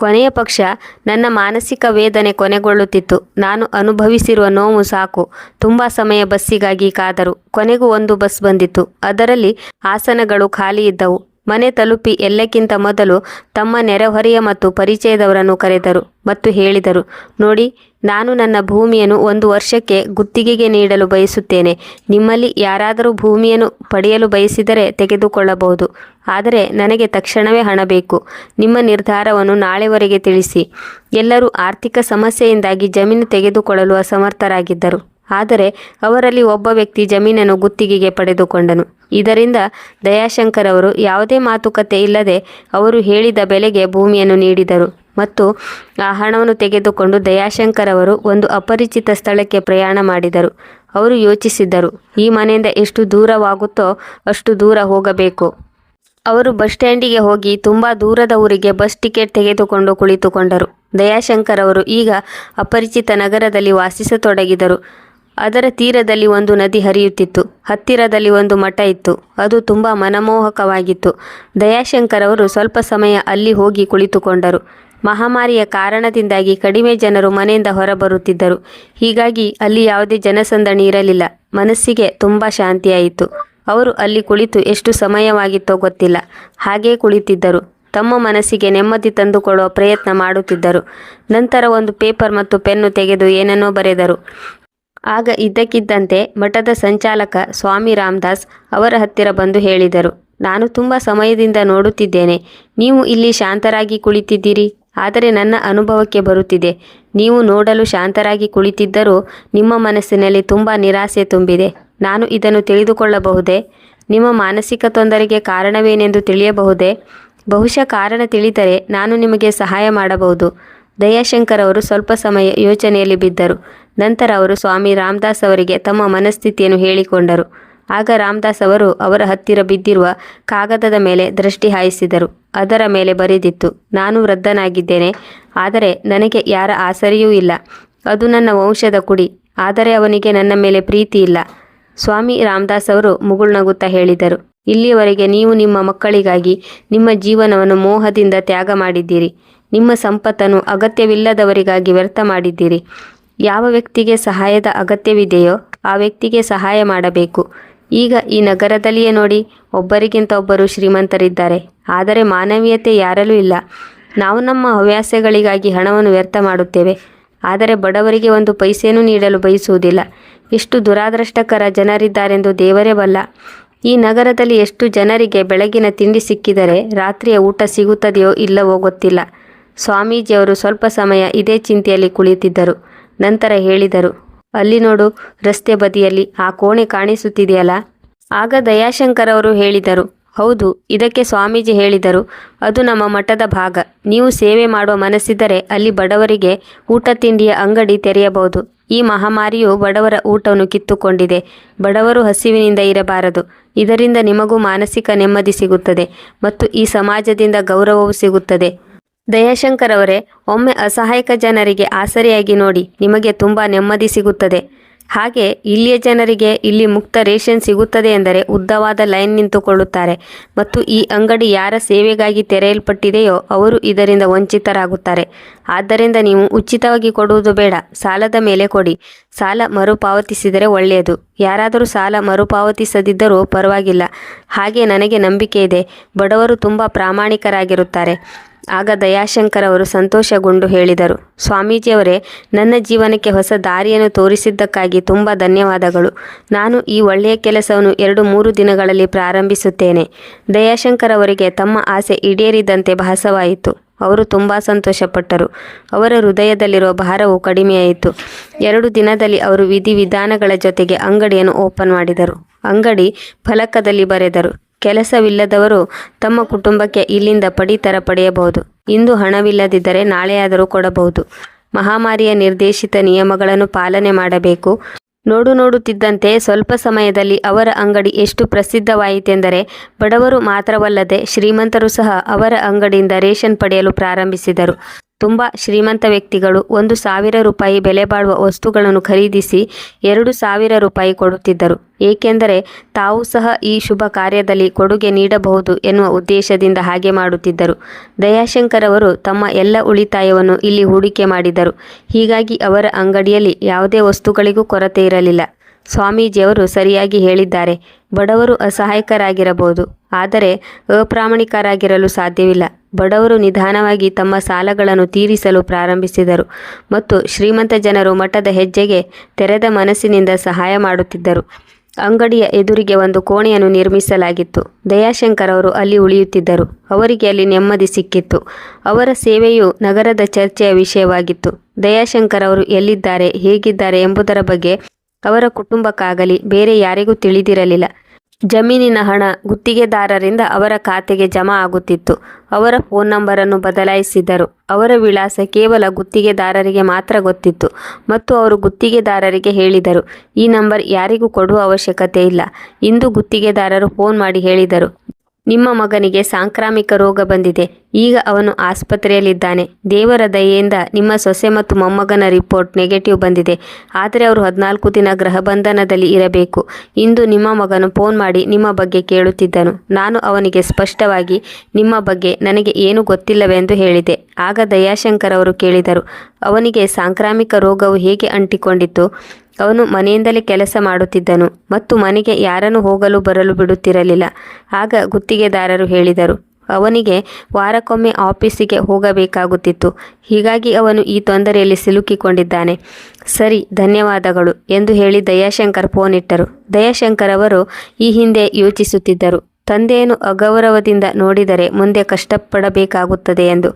ಕೊನೆಯ ಪಕ್ಷ ನನ್ನ ಮಾನಸಿಕ ವೇದನೆ ಕೊನೆಗೊಳ್ಳುತ್ತಿತ್ತು. ನಾನು ಅನುಭವಿಸಿರುವ ನೋವು ಸಾಕು. ತುಂಬ ಸಮಯ ಬಸ್ಸಿಗಾಗಿ ಕಾದರು. ಕೊನೆಗೂ ಒಂದು ಬಸ್ ಬಂದಿತ್ತು. ಅದರಲ್ಲಿ ಆಸನಗಳು ಖಾಲಿ ಇದ್ದವು. ಮನೆ ತಲುಪಿ ಎಲ್ಲಕ್ಕಿಂತ ಮೊದಲು ತಮ್ಮ ನೆರೆಹೊರೆಯ ಮತ್ತು ಪರಿಚಯದವರನ್ನು ಕರೆದರು ಮತ್ತು ಹೇಳಿದರು, ನೋಡಿ, ನಾನು ನನ್ನ ಭೂಮಿಯನ್ನು ಒಂದು ವರ್ಷಕ್ಕೆ ಗುತ್ತಿಗೆಗೆ ನೀಡಲು ಬಯಸುತ್ತೇನೆ. ನಿಮ್ಮಲ್ಲಿ ಯಾರಾದರೂ ಭೂಮಿಯನ್ನು ಪಡೆಯಲು ಬಯಸಿದರೆ ತೆಗೆದುಕೊಳ್ಳಬಹುದು. ಆದರೆ ನನಗೆ ತಕ್ಷಣವೇ ಹಣ ಬೇಕು. ನಿಮ್ಮ ನಿರ್ಧಾರವನ್ನು ನಾಳೆವರೆಗೆ ತಿಳಿಸಿ ಎಲ್ಲರೂ ಆರ್ಥಿಕ ಸಮಸ್ಯೆಯಿಂದಾಗಿ ಜಮೀನು ತೆಗೆದುಕೊಳ್ಳಲು ಅಸಮರ್ಥರಾಗಿದ್ದರು. ಆದರೆ ಅವರಲ್ಲಿ ಒಬ್ಬ ವ್ಯಕ್ತಿ ಜಮೀನನ್ನು ಗುತ್ತಿಗೆಗೆ ಪಡೆದುಕೊಂಡನು. ಇದರಿಂದ ದಯಾಶಂಕರ್ ಅವರು ಯಾವುದೇ ಮಾತುಕತೆ ಇಲ್ಲದೆ ಅವರು ಹೇಳಿದ ಬೆಲೆಗೆ ಭೂಮಿಯನ್ನು ನೀಡಿದರು ಮತ್ತು ಆ ಹಣವನ್ನು ತೆಗೆದುಕೊಂಡು ದಯಾಶಂಕರ್ ಅವರು ಒಂದು ಅಪರಿಚಿತ ಸ್ಥಳಕ್ಕೆ ಪ್ರಯಾಣ ಮಾಡಿದರು. ಅವರು ಯೋಚಿಸಿದ್ದರು, ಈ ಮನೆಯಿಂದ ಎಷ್ಟು ದೂರವಾಗುತ್ತೋ ಅಷ್ಟು ದೂರ ಹೋಗಬೇಕು. ಅವರು ಬಸ್ ಸ್ಟ್ಯಾಂಡಿಗೆ ಹೋಗಿ ತುಂಬ ದೂರದ ಊರಿಗೆ ಬಸ್ ಟಿಕೆಟ್ ತೆಗೆದುಕೊಂಡು ಕುಳಿತುಕೊಂಡರು. ದಯಾಶಂಕರ್ ಅವರು ಈಗ ಅಪರಿಚಿತ ನಗರದಲ್ಲಿ ವಾಸಿಸತೊಡಗಿದರು. ಅದರ ತೀರದಲ್ಲಿ ಒಂದು ನದಿ ಹರಿಯುತ್ತಿತ್ತು. ಹತ್ತಿರದಲ್ಲಿ ಒಂದು ಮಠ ಇತ್ತು. ಅದು ತುಂಬ ಮನಮೋಹಕವಾಗಿತ್ತು. ದಯಾಶಂಕರ್ ಅವರು ಸ್ವಲ್ಪ ಸಮಯ ಅಲ್ಲಿ ಹೋಗಿ ಕುಳಿತುಕೊಂಡರು. ಮಹಾಮಾರಿಯ ಕಾರಣದಿಂದಾಗಿ ಕಡಿಮೆ ಜನರು ಮನೆಯಿಂದ ಹೊರಬರುತ್ತಿದ್ದರು. ಹೀಗಾಗಿ ಅಲ್ಲಿ ಯಾವುದೇ ಜನಸಂದಣಿ ಇರಲಿಲ್ಲ. ಮನಸ್ಸಿಗೆ ತುಂಬ ಶಾಂತಿಯಾಯಿತು. ಅವರು ಅಲ್ಲಿ ಕುಳಿತು ಎಷ್ಟು ಸಮಯವಾಗಿತ್ತೋ ಗೊತ್ತಿಲ್ಲ. ಹಾಗೇ ಕುಳಿತಿದ್ದರು. ತಮ್ಮ ಮನಸ್ಸಿಗೆ ನೆಮ್ಮದಿ ತಂದುಕೊಳ್ಳುವ ಪ್ರಯತ್ನ ಮಾಡುತ್ತಿದ್ದರು. ನಂತರ ಒಂದು ಪೇಪರ್ ಮತ್ತು ಪೆನ್ನು ತೆಗೆದು ಏನನ್ನೋ ಬರೆದರು. ಆಗ ಇದ್ದಕ್ಕಿದ್ದಂತೆ ಮಠದ ಸಂಚಾಲಕ ಸ್ವಾಮಿ ರಾಮದಾಸ್ ಅವರ ಹತ್ತಿರ ಬಂದು ಹೇಳಿದರು, ನಾನು ತುಂಬ ಸಮಯದಿಂದ ನೋಡುತ್ತಿದ್ದೇನೆ. ನೀವು ಇಲ್ಲಿ ಶಾಂತರಾಗಿ ಕುಳಿತಿದ್ದೀರಿ. ಆದರೆ ನನ್ನ ಅನುಭವಕ್ಕೆ ಬರುತ್ತಿದೆ. ನೀವು ನೋಡಲು ಶಾಂತರಾಗಿ ಕುಳಿತಿದ್ದರೂ ನಿಮ್ಮ ಮನಸ್ಸಿನಲ್ಲಿ ತುಂಬ ನಿರಾಸೆ ತುಂಬಿದೆ. ನಾನು ಇದನ್ನು ತಿಳಿದುಕೊಳ್ಳಬಹುದೇ? ನಿಮ್ಮ ಮಾನಸಿಕ ತೊಂದರೆಗೆ ಕಾರಣವೇನೆಂದು ತಿಳಿಯಬಹುದೇ? ಬಹುಶಃ ಕಾರಣ ತಿಳಿದರೆ ನಾನು ನಿಮಗೆ ಸಹಾಯ ಮಾಡಬಹುದು ದಯಾಶಂಕರ್ ಅವರು ಸ್ವಲ್ಪ ಸಮಯ ಯೋಚನೆಯಲ್ಲಿ ಬಿದ್ದರು. ನಂತರ ಅವರು ಸ್ವಾಮಿ ರಾಮದಾಸ್ ಅವರಿಗೆ ತಮ್ಮ ಮನಸ್ಥಿತಿಯನ್ನು ಹೇಳಿಕೊಂಡರು. ಆಗ ರಾಮದಾಸ್ ಅವರು ಅವರ ಹತ್ತಿರ ಬಿದ್ದಿರುವ ಕಾಗದದ ಮೇಲೆ ದೃಷ್ಟಿ ಹಾಯಿಸಿದರು. ಅದರ ಮೇಲೆ ಬರೆದಿತ್ತು, ನಾನು ವೃದ್ಧನಾಗಿದ್ದೇನೆ, ಆದರೆ ನನಗೆ ಯಾರ ಆಸರೆಯೂ ಇಲ್ಲ. ಅದು ನನ್ನ ವಂಶದ ಕುಡಿ, ಆದರೆ ಅವನಿಗೆ ನನ್ನ ಮೇಲೆ ಪ್ರೀತಿ ಇಲ್ಲ ಸ್ವಾಮಿ ರಾಮದಾಸ್ ಅವರು ಮುಗುಳ್ನಗುತ್ತಾ ಹೇಳಿದರು ಇಲ್ಲಿಯವರೆಗೆ ನೀವು ನಿಮ್ಮ ಮಕ್ಕಳಿಗಾಗಿ ನಿಮ್ಮ ಜೀವನವನ್ನು ಮೋಹದಿಂದ ತ್ಯಾಗ ಮಾಡಿದ್ದೀರಿ. ನಿಮ್ಮ ಸಂಪತ್ತನ್ನು ಅಗತ್ಯವಿಲ್ಲದವರಿಗಾಗಿ ವ್ಯರ್ಥ ಮಾಡಿದ್ದೀರಿ. ಯಾವ ವ್ಯಕ್ತಿಗೆ ಸಹಾಯದ ಅಗತ್ಯವಿದೆಯೋ ಆ ವ್ಯಕ್ತಿಗೆ ಸಹಾಯ ಮಾಡಬೇಕು. ಈಗ ಈ ನಗರದಲ್ಲಿಯೇ ನೋಡಿ, ಒಬ್ಬರಿಗಿಂತ ಒಬ್ಬರು ಶ್ರೀಮಂತರಿದ್ದಾರೆ. ಆದರೆ ಮಾನವೀಯತೆ ಯಾರಲ್ಲೂ ಇಲ್ಲ. ನಾವು ನಮ್ಮ ಹವ್ಯಾಸಗಳಿಗಾಗಿ ಹಣವನ್ನು ವ್ಯರ್ಥ ಮಾಡುತ್ತೇವೆ. ಆದರೆ ಬಡವರಿಗೆ ಒಂದು ಪೈಸೆನೂ ನೀಡಲು ಬಯಸುವುದಿಲ್ಲ. ಎಷ್ಟು ದುರಾದೃಷ್ಟಕರ ಜನರಿದ್ದಾರೆಂದು ದೇವರೇ ಬಲ್ಲ. ಈ ನಗರದಲ್ಲಿ ಎಷ್ಟು ಜನರಿಗೆ ಬೆಳಗಿನ ತಿಂಡಿ ಸಿಕ್ಕಿದರೆ ರಾತ್ರಿಯ ಊಟ ಸಿಗುತ್ತದೆಯೋ ಇಲ್ಲವೋ ಗೊತ್ತಿಲ್ಲ. ಸ್ವಾಮೀಜಿಯವರು ಸ್ವಲ್ಪ ಸಮಯ ಇದೇ ಚಿಂತೆಯಲ್ಲಿ ಕುಳಿತಿದ್ದರು. ನಂತರ ಹೇಳಿದರು, ಅಲ್ಲಿ ನೋಡು, ರಸ್ತೆ ಬದಿಯಲ್ಲಿ ಆ ಕೋಣೆ ಕಾಣಿಸುತ್ತಿದೆಯಲ್ಲ? ಆಗ ದಯಾಶಂಕರ್ ಅವರು ಹೇಳಿದರು, ಹೌದು, ಇದಕ್ಕೆ ಸ್ವಾಮೀಜಿ ಹೇಳಿದರು, ಅದು ನಮ್ಮ ಮಠದ ಭಾಗ. ನೀವು ಸೇವೆ ಮಾಡುವ ಮನಸ್ಸಿದ್ದರೆ ಅಲ್ಲಿ ಬಡವರಿಗೆ ಊಟ ತಿಂಡಿಯ ಅಂಗಡಿ ತೆರೆಯಬಹುದು. ಈ ಮಹಾಮಾರಿಯು ಬಡವರ ಊಟವನ್ನು ಕಿತ್ತುಕೊಂಡಿದೆ. ಬಡವರು ಹಸಿವಿನಿಂದ ಇರಬಾರದು. ಇದರಿಂದ ನಿಮಗೂ ಮಾನಸಿಕ ನೆಮ್ಮದಿ ಸಿಗುತ್ತದೆ ಮತ್ತು ಈ ಸಮಾಜದಿಂದ ಗೌರವವೂ ಸಿಗುತ್ತದೆ. ದಯಾಶಂಕರ್ ಅವರೇ, ಒಮ್ಮೆ ಅಸಹಾಯಕ ಜನರಿಗೆ ಆಸರೆಯಾಗಿ ನೋಡಿ ನಿಮಗೆ ತುಂಬ ನೆಮ್ಮದಿ ಸಿಗುತ್ತದೆ. ಹಾಗೆ ಇಲ್ಲಿಯ ಜನರಿಗೆ ಇಲ್ಲಿ ಮುಕ್ತ ರೇಷನ್ ಸಿಗುತ್ತದೆ ಎಂದರೆ ಉದ್ದವಾದ ಲೈನ್ ನಿಂತುಕೊಳ್ಳುತ್ತಾರೆ. ಮತ್ತು ಈ ಅಂಗಡಿ ಯಾರ ಸೇವೆಗಾಗಿ ತೆರೆಯಲ್ಪಟ್ಟಿದೆಯೋ ಅವರು ಇದರಿಂದ ವಂಚಿತರಾಗುತ್ತಾರೆ. ಆದ್ದರಿಂದ ನೀವು ಉಚಿತವಾಗಿ ಕೊಡುವುದು ಬೇಡ, ಸಾಲದ ಮೇಲೆ ಕೊಡಿ. ಸಾಲ ಮರುಪಾವತಿಸಿದರೆ ಒಳ್ಳೆಯದು. ಯಾರಾದರೂ ಸಾಲ ಮರುಪಾವತಿಸದಿದ್ದರೂ ಪರವಾಗಿಲ್ಲ. ಹಾಗೆ ನನಗೆ ನಂಬಿಕೆ ಇದೆ. ಬಡವರು ತುಂಬ ಪ್ರಾಮಾಣಿಕರಾಗಿರುತ್ತಾರೆ. ಆಗ ದಯಾಶಂಕರ್ ಅವರು ಸಂತೋಷಗೊಂಡು ಹೇಳಿದರು. ಸ್ವಾಮೀಜಿಯವರೇ, ನನ್ನ ಜೀವನಕ್ಕೆ ಹೊಸ ದಾರಿಯನ್ನು ತೋರಿಸಿದ್ದಕ್ಕಾಗಿ ತುಂಬ ಧನ್ಯವಾದಗಳು. ನಾನು ಈ ಒಳ್ಳೆಯ ಕೆಲಸವನ್ನು ಎರಡು ಮೂರು ದಿನಗಳಲ್ಲಿ ಪ್ರಾರಂಭಿಸುತ್ತೇನೆ. ದಯಾಶಂಕರ್ ಅವರಿಗೆ ತಮ್ಮ ಆಸೆ ಈಡೇರಿದಂತೆ ಭಾಸವಾಯಿತು. ಅವರು ತುಂಬ ಸಂತೋಷಪಟ್ಟರು. ಅವರ ಹೃದಯದಲ್ಲಿರುವ ಭಾರವು ಕಡಿಮೆಯಾಯಿತು. ಎರಡು ದಿನದಲ್ಲಿ ಅವರು ವಿಧಿವಿಧಾನಗಳ ಜೊತೆಗೆ ಅಂಗಡಿಯನ್ನು ಓಪನ್ ಮಾಡಿದರು. ಅಂಗಡಿ ಫಲಕದಲ್ಲಿ ಬರೆದರು. ಕೆಲಸವಿಲ್ಲದವರು ತಮ್ಮ ಕುಟುಂಬಕ್ಕೆ ಇಲ್ಲಿಂದ ಪಡಿತರ ಪಡೆಯಬಹುದು. ಇಂದು ಹಣವಿಲ್ಲದಿದ್ದರೆ ನಾಳೆಯಾದರೂ ಕೊಡಬಹುದು. ಮಹಾಮಾರಿಯ ನಿರ್ದೇಶಿತ ನಿಯಮಗಳನ್ನು ಪಾಲನೆ ಮಾಡಬೇಕು. ನೋಡು ನೋಡುತ್ತಿದ್ದಂತೆ ಸ್ವಲ್ಪ ಸಮಯದಲ್ಲಿ ಅವರ ಅಂಗಡಿ ಎಷ್ಟು ಪ್ರಸಿದ್ಧವಾಯಿತೆಂದರೆ ಬಡವರು ಮಾತ್ರವಲ್ಲದೆ ಶ್ರೀಮಂತರು ಸಹ ಅವರ ಅಂಗಡಿಯಿಂದ ರೇಷನ್ ಪಡೆಯಲು ಪ್ರಾರಂಭಿಸಿದರು. ತುಂಬ ಶ್ರೀಮಂತ ವ್ಯಕ್ತಿಗಳು ಒಂದು ಸಾವಿರ ರೂಪಾಯಿ ಬೆಲೆ ಬಾಳುವ ವಸ್ತುಗಳನ್ನು ಖರೀದಿಸಿ ಎರಡು ಸಾವಿರ ರೂಪಾಯಿ ಕೊಡುತ್ತಿದ್ದರು. ಏಕೆಂದರೆ ತಾವು ಸಹ ಈ ಶುಭ ಕಾರ್ಯದಲ್ಲಿ ಕೊಡುಗೆ ನೀಡಬಹುದು ಎನ್ನುವ ಉದ್ದೇಶದಿಂದ ಹಾಗೆ ಮಾಡುತ್ತಿದ್ದರು. ದಯಾಶಂಕರ್ ಅವರು ತಮ್ಮ ಎಲ್ಲ ಉಳಿತಾಯವನ್ನು ಇಲ್ಲಿ ಹೂಡಿಕೆ ಮಾಡಿದರು. ಹೀಗಾಗಿ ಅವರ ಅಂಗಡಿಯಲ್ಲಿ ಯಾವುದೇ ವಸ್ತುಗಳಿಗೂ ಕೊರತೆ ಇರಲಿಲ್ಲ. ಸ್ವಾಮೀಜಿಯವರು ಸರಿಯಾಗಿ ಹೇಳಿದ್ದಾರೆ. ಬಡವರು ಅಸಹಾಯಕರಾಗಿರಬಹುದು. ಆದರೆ ಅಪ್ರಾಮಾಣಿಕರಾಗಿರಲು ಸಾಧ್ಯವಿಲ್ಲ. ಬಡವರು ನಿಧಾನವಾಗಿ ತಮ್ಮ ಸಾಲಗಳನ್ನು ತೀರಿಸಲು ಪ್ರಾರಂಭಿಸಿದರು ಮತ್ತು ಶ್ರೀಮಂತ ಜನರು ಮಠದ ಹೆಜ್ಜೆಗೆ ತೆರೆದ ಮನಸ್ಸಿನಿಂದ ಸಹಾಯ ಮಾಡುತ್ತಿದ್ದರು. ಅಂಗಡಿಯ ಎದುರಿಗೆ ಒಂದು ಕೋಣೆಯನ್ನು ನಿರ್ಮಿಸಲಾಗಿತ್ತು. ದಯಾಶಂಕರ್ ಅವರು ಅಲ್ಲಿ ಉಳಿಯುತ್ತಿದ್ದರು. ಅವರಿಗೆ ಅಲ್ಲಿ ನೆಮ್ಮದಿ ಸಿಕ್ಕಿತ್ತು. ಅವರ ಸೇವೆಯು ನಗರದ ಚರ್ಚೆಯ ವಿಷಯವಾಗಿತ್ತು. ದಯಾಶಂಕರ್ ಅವರು ಎಲ್ಲಿದ್ದಾರೆ, ಹೇಗಿದ್ದಾರೆ ಎಂಬುದರ ಬಗ್ಗೆ ಅವರ ಕುಟುಂಬಕ್ಕಾಗಲಿ, ಬೇರೆ ಯಾರಿಗೂ ತಿಳಿದಿರಲಿಲ್ಲ. ಜಮೀನಿನ ಹಣ ಗುತ್ತಿಗೆದಾರರಿಂದ ಅವರ ಖಾತೆಗೆ ಜಮಾ ಆಗುತ್ತಿತ್ತು. ಅವರ ಫೋನ್ ನಂಬರನ್ನು ಬದಲಾಯಿಸಿದರು. ಅವರ ವಿಳಾಸ ಕೇವಲ ಗುತ್ತಿಗೆದಾರರಿಗೆ ಮಾತ್ರ ಗೊತ್ತಿತ್ತು ಮತ್ತು ಅವರು ಗುತ್ತಿಗೆದಾರರಿಗೆ ಹೇಳಿದರು. ಈ ನಂಬರ್ ಯಾರಿಗೂ ಕೊಡುವ ಅವಶ್ಯಕತೆ ಇಲ್ಲ. ಇಂದು ಗುತ್ತಿಗೆದಾರರು ಫೋನ್ ಮಾಡಿ ಹೇಳಿದರು. ನಿಮ್ಮ ಮಗನಿಗೆ ಸಾಂಕ್ರಾಮಿಕ ರೋಗ ಬಂದಿದೆ. ಈಗ ಅವನು ಆಸ್ಪತ್ರೆಯಲ್ಲಿದ್ದಾನೆ. ದೇವರ ದಯೆಯಿಂದ ನಿಮ್ಮ ಸೊಸೆ ಮತ್ತು ಮೊಮ್ಮಗನ ರಿಪೋರ್ಟ್ ನೆಗೆಟಿವ್ ಬಂದಿದೆ. ಆದರೆ ಅವರು ಹದಿನಾಲ್ಕು ದಿನ ಗೃಹ ಬಂಧನದಲ್ಲಿ ಇರಬೇಕು. ಇಂದು ನಿಮ್ಮ ಮಗನು ಫೋನ್ ಮಾಡಿ ನಿಮ್ಮ ಬಗ್ಗೆ ಕೇಳುತ್ತಿದ್ದನು. ನಾನು ಅವನಿಗೆ ಸ್ಪಷ್ಟವಾಗಿ, ನಿಮ್ಮ ಬಗ್ಗೆ ನನಗೆ ಏನು ಗೊತ್ತಿಲ್ಲವೆಂದು ಹೇಳಿದೆ. ಆಗ ದಯಾಶಂಕರ್ ಅವರು ಕೇಳಿದರು, ಅವನಿಗೆ ಸಾಂಕ್ರಾಮಿಕ ರೋಗವು ಹೇಗೆ ಅಂಟಿಕೊಂಡಿತ್ತು? ಅವನು ಮನೆಯಿಂದಲೇ ಕೆಲಸ ಮಾಡುತ್ತಿದ್ದನು ಮತ್ತು ಮನೆಗೆ ಯಾರನ್ನು ಹೋಗಲು ಬರಲು ಬಿಡುತ್ತಿರಲಿಲ್ಲ. ಆಗ ಗುತ್ತಿಗೆದಾರರು ಹೇಳಿದರು, ಅವನಿಗೆ ವಾರಕ್ಕೊಮ್ಮೆ ಆಫೀಸಿಗೆ ಹೋಗಬೇಕಾಗುತ್ತಿತ್ತು. ಹೀಗಾಗಿ ಅವನು ಈ ತೊಂದರೆಯಲ್ಲಿ ಸಿಲುಕಿಕೊಂಡಿದ್ದಾನೆ. ಸರಿ, ಧನ್ಯವಾದಗಳು ಎಂದು ಹೇಳಿ ದಯಾಶಂಕರ್ ಫೋನ್ ಇಟ್ಟರು. ದಯಾಶಂಕರ್ ಅವರು ಈ ಹಿಂದೆ ಯೋಚಿಸುತ್ತಿದ್ದರು. ತಂದೆಯನ್ನು ಅಗೌರವದಿಂದ ನೋಡಿದರೆ ಮುಂದೆ ಕಷ್ಟಪಡಬೇಕಾಗುತ್ತದೆ ಎಂದು.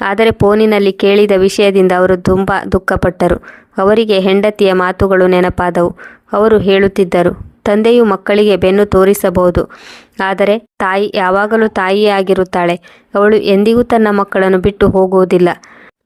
ಆದರೆ ಫೋನಿನಲ್ಲಿ ಕೇಳಿದ ವಿಷಯದಿಂದ ಅವರು ತುಂಬ ದುಃಖಪಟ್ಟರು. ಅವರಿಗೆ ಹೆಂಡತಿಯ ಮಾತುಗಳು ನೆನಪಾದವು. ಅವರು ಹೇಳುತ್ತಿದ್ದರು, ತಂದೆಯು ಮಕ್ಕಳಿಗೆ ಬೆನ್ನು ತೋರಿಸಬಹುದು. ಆದರೆ ತಾಯಿ ಯಾವಾಗಲೂ ತಾಯಿಯೇ ಆಗಿರುತ್ತಾಳೆ ಅವಳು ಎಂದಿಗೂ ತನ್ನ ಮಕ್ಕಳನ್ನು ಬಿಟ್ಟು ಹೋಗುವುದಿಲ್ಲ.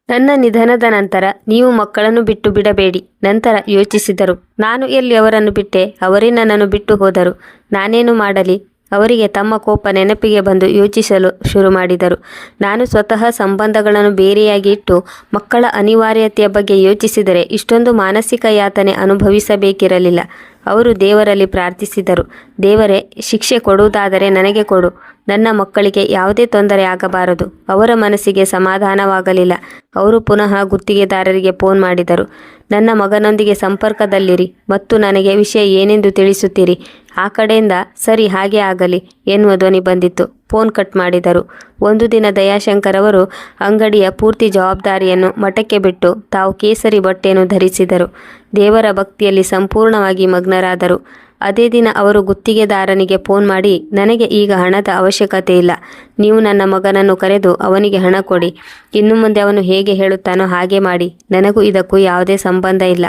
ನನ್ನ ನಿಧನದ ನಂತರ ನೀವು ಮಕ್ಕಳನ್ನು ಬಿಟ್ಟು ಬಿಡಬೇಡಿ. ನಂತರ ಯೋಚಿಸಿದರು, ನಾನು ಎಲ್ಲಿ ಅವರನ್ನು ಬಿಟ್ಟೆ? ಅವರೇ ನನ್ನನ್ನು ಬಿಟ್ಟು ಹೋದರು. ನಾನೇನು ಮಾಡಲಿ? ಅವರಿಗೆ ತಮ್ಮ ಕೋಪ ನೆನಪಿಗೆ ಬಂದು ಯೋಚಿಸಲು ಶುರು ಮಾಡಿದರು. ನಾನು ಸ್ವತಃ ಸಂಬಂಧಗಳನ್ನು ಬೇರೆಯಾಗಿ ಇಟ್ಟು ಮಕ್ಕಳ ಅನಿವಾರ್ಯತೆಯ ಬಗ್ಗೆ ಯೋಚಿಸಿದರೆ ಇಷ್ಟೊಂದು ಮಾನಸಿಕ ಯಾತನೆ ಅನುಭವಿಸಬೇಕಿರಲಿಲ್ಲ. ಅವರು ದೇವರಲ್ಲಿ ಪ್ರಾರ್ಥಿಸಿದರು. ದೇವರೇ, ಶಿಕ್ಷೆ ಕೊಡುವುದಾದರೆ ನನಗೆ ಕೊಡು. ನನ್ನ ಮಕ್ಕಳಿಗೆ ಯಾವುದೇ ತೊಂದರೆ ಆಗಬಾರದು. ಅವರ ಮನಸ್ಸಿಗೆ ಸಮಾಧಾನವಾಗಲಿಲ್ಲ. ಅವರು ಪುನಃ ಗುತ್ತಿಗೆದಾರರಿಗೆ ಫೋನ್ ಮಾಡಿದರು. ನನ್ನ ಮಗನೊಂದಿಗೆ ಸಂಪರ್ಕದಲ್ಲಿರಿ ಮತ್ತು ನನಗೆ ವಿಷಯ ಏನೆಂದು ತಿಳಿಸುತ್ತೀರಿ. ಆ ಕಡೆಯಿಂದ, ಸರಿ, ಹಾಗೆ ಆಗಲಿ ಎನ್ನುವ ಧ್ವನಿ ಬಂದಿತ್ತು. ಫೋನ್ ಕಟ್ ಮಾಡಿದರು. ಒಂದು ದಿನ ದಯಾಶಂಕರ್ ಅವರು ಅಂಗಡಿಯ ಪೂರ್ತಿ ಜವಾಬ್ದಾರಿಯನ್ನು ಮಠಕ್ಕೆ ಬಿಟ್ಟು ತಾವು ಕೇಸರಿ ಬಟ್ಟೆಯನ್ನು ಧರಿಸಿದರು. ದೇವರ ಭಕ್ತಿಯಲ್ಲಿ ಸಂಪೂರ್ಣವಾಗಿ ಮಗ್ನರಾದರು. ಅದೇ ದಿನ ಅವರು ಗುತ್ತಿಗೆದಾರನಿಗೆ ಫೋನ್ ಮಾಡಿ, ನನಗೆ ಈಗ ಹಣದ ಅವಶ್ಯಕತೆ ಇಲ್ಲ. ನೀವು ನನ್ನ ಮಗನನ್ನು ಕರೆದು ಅವನಿಗೆ ಹಣ ಕೊಡಿ. ಇನ್ನು ಮುಂದೆ ಅವನು ಹೇಗೆ ಹೇಳುತ್ತಾನೋ ಹಾಗೆ ಮಾಡಿ. ನನಗೂ ಇದಕ್ಕೂ ಯಾವುದೇ ಸಂಬಂಧ ಇಲ್ಲ.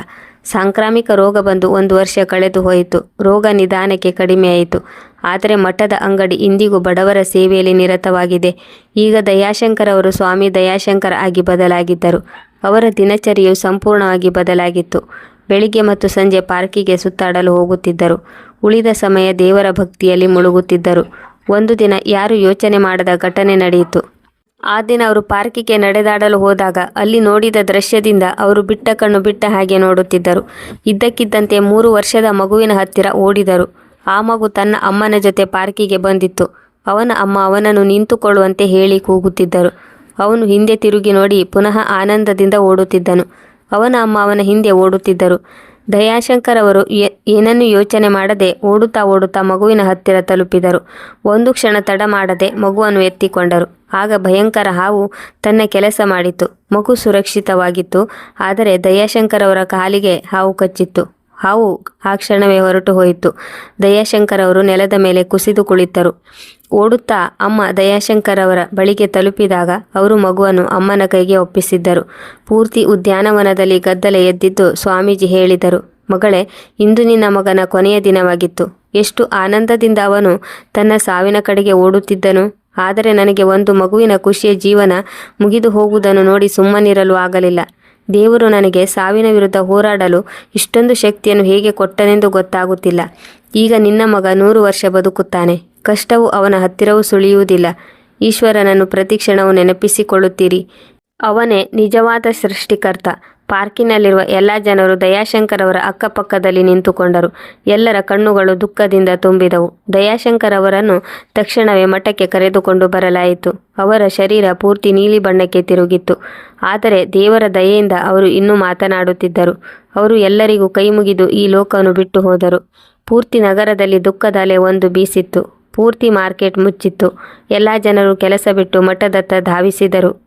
ಸಾಂಕ್ರಾಮಿಕ ರೋಗ ಬಂದು ಒಂದು ವರ್ಷ ಕಳೆದು ಹೋಯಿತು. ರೋಗ ನಿಧಾನಕ್ಕೆ ಕಡಿಮೆಯಾಯಿತು ಆದರೆ ಮಠದ ಅಂಗಡಿ ಇಂದಿಗೂ ಬಡವರ ಸೇವೆಯಲ್ಲಿ ನಿರತವಾಗಿದೆ. ಈಗ ದಯಾಶಂಕರ್ ಅವರು ಸ್ವಾಮಿ ದಯಾಶಂಕರ್ ಆಗಿ ಬದಲಾಗಿದ್ದರು. ಅವರ ದಿನಚರಿಯು ಸಂಪೂರ್ಣವಾಗಿ ಬದಲಾಗಿತ್ತು. ಬೆಳಿಗ್ಗೆ ಮತ್ತು ಸಂಜೆ ಪಾರ್ಕಿಗೆ ಸುತ್ತಾಡಲು ಹೋಗುತ್ತಿದ್ದರು. ಉಳಿದ ಸಮಯ ದೇವರ ಭಕ್ತಿಯಲ್ಲಿ ಮುಳುಗುತ್ತಿದ್ದರು. ಒಂದು ದಿನ ಯಾರು ಯೋಚನೆ ಮಾಡದ ಘಟನೆ ನಡೆಯಿತು. ಆ ದಿನ ಅವರು ಪಾರ್ಕಿಗೆ ನಡೆದಾಡಲು ಹೋದಾಗ ಅಲ್ಲಿ ನೋಡಿದ ದೃಶ್ಯದಿಂದ ಅವರು ಬಿಟ್ಟ ಕಣ್ಣು ಬಿಟ್ಟ ಹಾಗೆ ನೋಡುತ್ತಿದ್ದರು. ಇದ್ದಕ್ಕಿದ್ದಂತೆ ಮೂರು ವರ್ಷದ ಮಗುವಿನ ಹತ್ತಿರ ಓಡಿದರು. ಆ ಮಗು ತನ್ನ ಅಮ್ಮನ ಜೊತೆ ಪಾರ್ಕಿಗೆ ಬಂದಿತ್ತು. ಅವನ ಅಮ್ಮ ಅವನನ್ನು ನಿಂತುಕೊಳ್ಳುವಂತೆ ಹೇಳಿ ಕೂಗುತ್ತಿದ್ದರು. ಅವನು ಹಿಂದೆ ತಿರುಗಿ ನೋಡಿ ಪುನಃ ಆನಂದದಿಂದ ಓಡುತ್ತಿದ್ದನು. ಅವನ ಅಮ್ಮ ಅವನ ಹಿಂದೆ ಓಡುತ್ತಿದ್ದರು. ದಯಾಶಂಕರ್ ಅವರು ಏನನ್ನು ಯೋಚನೆ ಮಾಡದೆ ಓಡುತ್ತಾ ಓಡುತ್ತಾ ಮಗುವಿನ ಹತ್ತಿರ ತಲುಪಿದರು. ಒಂದು ಕ್ಷಣ ತಡ ಮಾಡದೆ ಮಗುವನ್ನು ಎತ್ತಿಕೊಂಡರು. ಆಗ ಭಯಂಕರ ಹಾವು ತನ್ನ ಕೆಲಸ ಮಾಡಿತು. ಮಗು ಸುರಕ್ಷಿತವಾಗಿತ್ತು. ಆದರೆ ದಯಾಶಂಕರ್ ಅವರ ಕಾಲಿಗೆ ಹಾವು ಕಚ್ಚಿತ್ತು. ಹಾವು ಆ ಕ್ಷಣವೇ ಹೊರಟು ಹೋಯಿತು. ದಯಾಶಂಕರ್ ಅವರು ನೆಲದ ಮೇಲೆ ಕುಸಿದು ಕುಳಿತರು. ಓಡುತ್ತಾ ಅಮ್ಮ ದಯಾಶಂಕರ್ ಅವರ ಬಳಿಗೆ ತಲುಪಿದಾಗ ಅವರು ಮಗುವನ್ನು ಅಮ್ಮನ ಕೈಗೆ ಒಪ್ಪಿಸಿದ್ದರು. ಪೂರ್ತಿ ಉದ್ಯಾನವನದಲ್ಲಿ ಗದ್ದಲ ಎದ್ದಿದ್ದು ಸ್ವಾಮೀಜಿ ಹೇಳಿದರು, ಮಗಳೇ, ಇಂದು ನಿನ್ನ ಮಗನ ಕೊನೆಯ ದಿನವಾಗಿತ್ತು. ಎಷ್ಟು ಆನಂದದಿಂದ ಅವನು ತನ್ನ ಸಾವಿನ ಕಡೆಗೆ ಓಡುತ್ತಿದ್ದನು. ಆದರೆ ನನಗೆ ಒಂದು ಮಗುವಿನ ಖುಷಿಯ ಜೀವನ ಮುಗಿದು ಹೋಗುವುದನ್ನು ನೋಡಿ ಸುಮ್ಮನಿರಲು ಆಗಲಿಲ್ಲ. ದೇವರು ನನಗೆ ಸಾವಿನ ವಿರುದ್ಧ ಹೋರಾಡಲು ಇಷ್ಟೊಂದು ಶಕ್ತಿಯನ್ನು ಹೇಗೆ ಕೊಟ್ಟನೆಂದು ಗೊತ್ತಾಗುತ್ತಿಲ್ಲ. ಈಗ ನಿನ್ನ ಮಗ ನೂರು ವರ್ಷ ಬದುಕುತ್ತಾನೆ. ಕಷ್ಟವು ಅವನ ಹತ್ತಿರವೂ ಸುಳಿಯುವುದಿಲ್ಲ. ಈಶ್ವರನನ್ನು ಪ್ರತಿಕ್ಷಣವು ನೆನಪಿಸಿಕೊಳ್ಳುತ್ತೀರಿ. ಅವನೇ ನಿಜವಾದ ಸೃಷ್ಟಿಕರ್ತ. ಪಾರ್ಕಿನಲ್ಲಿರುವ ಎಲ್ಲ ಜನರು ದಯಾಶಂಕರ್ ಅವರ ಅಕ್ಕಪಕ್ಕದಲ್ಲಿ ನಿಂತುಕೊಂಡರು. ಎಲ್ಲರ ಕಣ್ಣುಗಳು ದುಃಖದಿಂದ ತುಂಬಿದವು. ದಯಾಶಂಕರ್ ಅವರನ್ನು ತಕ್ಷಣವೇ ಮಠಕ್ಕೆ ಕರೆದುಕೊಂಡು ಬರಲಾಯಿತು. ಅವರ ಶರೀರ ಪೂರ್ತಿ ನೀಲಿ ಬಣ್ಣಕ್ಕೆ ತಿರುಗಿತ್ತು. ಆದರೆ ದೇವರ ದಯೆಯಿಂದ ಅವರು ಇನ್ನೂ ಮಾತನಾಡುತ್ತಿದ್ದರು. ಅವರು ಎಲ್ಲರಿಗೂ ಕೈಮುಗಿದು ಈ ಲೋಕವನ್ನು ಬಿಟ್ಟು ಹೋದರು. ಪೂರ್ತಿ ನಗರದಲ್ಲಿ ದುಃಖದ ಅಲೆ ಒಂದು ಬೀಸಿತ್ತು. ಪೂರ್ತಿ ಮಾರ್ಕೆಟ್ ಮುಚ್ಚಿತ್ತು. ಎಲ್ಲ ಜನರು ಕೆಲಸ ಬಿಟ್ಟು ಮಠದತ್ತ ಧಾವಿಸಿದರು.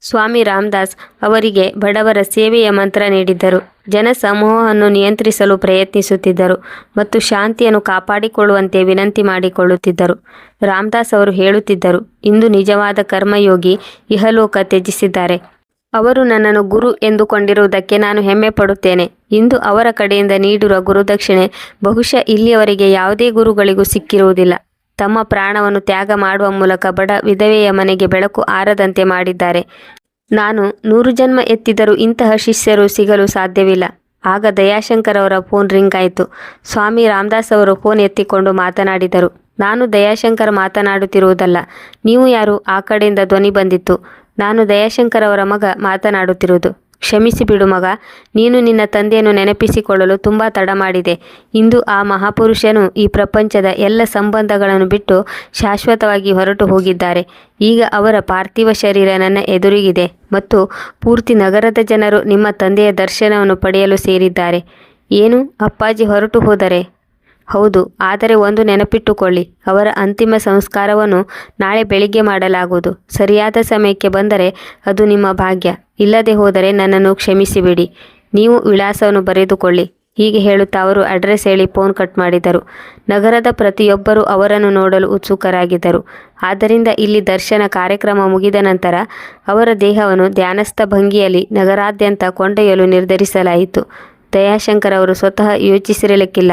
ಸ್ವಾಮಿ ರಾಮದಾಸ್ ಅವರಿಗೆ ಬಡವರ ಸೇವೆಯ ಮಂತ್ರ ನೀಡಿದ್ದರು. ಜನಸಮೂಹವನ್ನು ನಿಯಂತ್ರಿಸಲು ಪ್ರಯತ್ನಿಸುತ್ತಿದ್ದರು ಮತ್ತು ಶಾಂತಿಯನ್ನು ಕಾಪಾಡಿಕೊಳ್ಳುವಂತೆ ವಿನಂತಿ ಮಾಡಿಕೊಳ್ಳುತ್ತಿದ್ದರು. ರಾಮದಾಸ್ ಅವರು ಹೇಳುತ್ತಿದ್ದರು, ಇಂದು ನಿಜವಾದ ಕರ್ಮಯೋಗಿ ಇಹಲೋಕ ತ್ಯಜಿಸಿದ್ದಾರೆ. ಅವರು ನನ್ನನ್ನು ಗುರು ಎಂದುಕೊಂಡಿರುವುದಕ್ಕೆ ನಾನು ಹೆಮ್ಮೆ ಪಡುತ್ತೇನೆ ಇಂದು ಅವರ ಕಡೆಯಿಂದ ನೀಡಿರುವ ಗುರುದಕ್ಷಿಣೆ ಬಹುಶಃ ಇಲ್ಲಿಯವರೆಗೆ ಯಾವುದೇ ಗುರುಗಳಿಗೂ ಸಿಕ್ಕಿರುವುದಿಲ್ಲ. ತಮ್ಮ ಪ್ರಾಣವನ್ನು ತ್ಯಾಗ ಮಾಡುವ ಮೂಲಕ ಬಡ ವಿಧವೆಯ ಮನೆಗೆ ಬೆಳಕು ಆರದಂತೆ ಮಾಡಿದ್ದಾರೆ. ನಾನು ನೂರು ಜನ್ಮ ಎತ್ತಿದರೂ ಇಂತಹ ಶಿಷ್ಯರು ಸಿಗಲು ಸಾಧ್ಯವಿಲ್ಲ. ಆಗ ದಯಾಶಂಕರ್ ಅವರ ಫೋನ್ ರಿಂಗ್ ಆಯಿತು. ಸ್ವಾಮಿ ರಾಮದಾಸ್ ಅವರು ಫೋನ್ ಎತ್ತಿಕೊಂಡು ಮಾತನಾಡಿದರು. ನಾನು ದಯಾಶಂಕರ್ ಮಾತನಾಡುತ್ತಿರುವುದಲ್ಲ, ನೀವು ಯಾರು? ಆ ಕಡೆಯಿಂದ ಧ್ವನಿ ಬಂದಿತ್ತು. ನಾನು ದಯಾಶಂಕರ್ ಅವರ ಮಗ ಮಾತನಾಡುತ್ತಿರುವುದು. ಕ್ಷಮಿಸಿ ಬಿಡು ಮಗ. ನೀನು ನಿನ್ನ ತಂದೆಯನ್ನು ನೆನಪಿಸಿಕೊಳ್ಳಲು ತುಂಬ ತಡ ಮಾಡಿದೆ. ಇಂದು ಆ ಮಹಾಪುರುಷನು ಈ ಪ್ರಪಂಚದ ಎಲ್ಲ ಸಂಬಂಧಗಳನ್ನು ಬಿಟ್ಟು ಶಾಶ್ವತವಾಗಿ ಹೊರಟು ಹೋಗಿದ್ದಾರೆ. ಈಗ ಅವರ ಪಾರ್ಥಿವ ಶರೀರ ನನ್ನ ಎದುರಿಗಿದೆ ಮತ್ತು ಪೂರ್ತಿ ನಗರದ ಜನರು ನಿಮ್ಮ ತಂದೆಯ ದರ್ಶನವನ್ನು ಪಡೆಯಲು ಸೇರಿದ್ದಾರೆ. ಏನು, ಅಪ್ಪಾಜಿ ಹೊರಟು ಹೋದರೆ? ಹೌದು, ಆದರೆ ಒಂದು ನೆನಪಿಟ್ಟುಕೊಳ್ಳಿ, ಅವರ ಅಂತಿಮ ಸಂಸ್ಕಾರವನ್ನು ನಾಳೆ ಬೆಳಿಗ್ಗೆ ಮಾಡಲಾಗುವುದು. ಸರಿಯಾದ ಸಮಯಕ್ಕೆ ಬಂದರೆ ಅದು ನಿಮ್ಮ ಭಾಗ್ಯ. ಇಲ್ಲದೆ ಹೋದರೆ ನನ್ನನ್ನು ಕ್ಷಮಿಸಿಬಿಡಿ. ನೀವು ವಿಳಾಸವನ್ನು ಬರೆದುಕೊಳ್ಳಿ. ಹೀಗೆ ಹೇಳುತ್ತಾ ಅವರು ಅಡ್ರೆಸ್ ಹೇಳಿ ಫೋನ್ ಕಟ್ ಮಾಡಿದರು. ನಗರದ ಪ್ರತಿಯೊಬ್ಬರೂ ಅವರನ್ನು ನೋಡಲು ಉತ್ಸುಕರಾಗಿದ್ದರು. ಆದ್ದರಿಂದ ಇಲ್ಲಿ ದರ್ಶನ ಕಾರ್ಯಕ್ರಮ ಮುಗಿದ ನಂತರ ಅವರ ದೇಹವನ್ನು ಧ್ಯಾನಸ್ಥ ಭಂಗಿಯಲ್ಲಿ ನಗರಾದ್ಯಂತ ಕೊಂಡೊಯ್ಯಲು ನಿರ್ಧರಿಸಲಾಯಿತು. ದಯಾಶಂಕರ್ ಅವರು ಸ್ವತಃ ಯೋಚಿಸಿರಲಿಕ್ಕಿಲ್ಲ.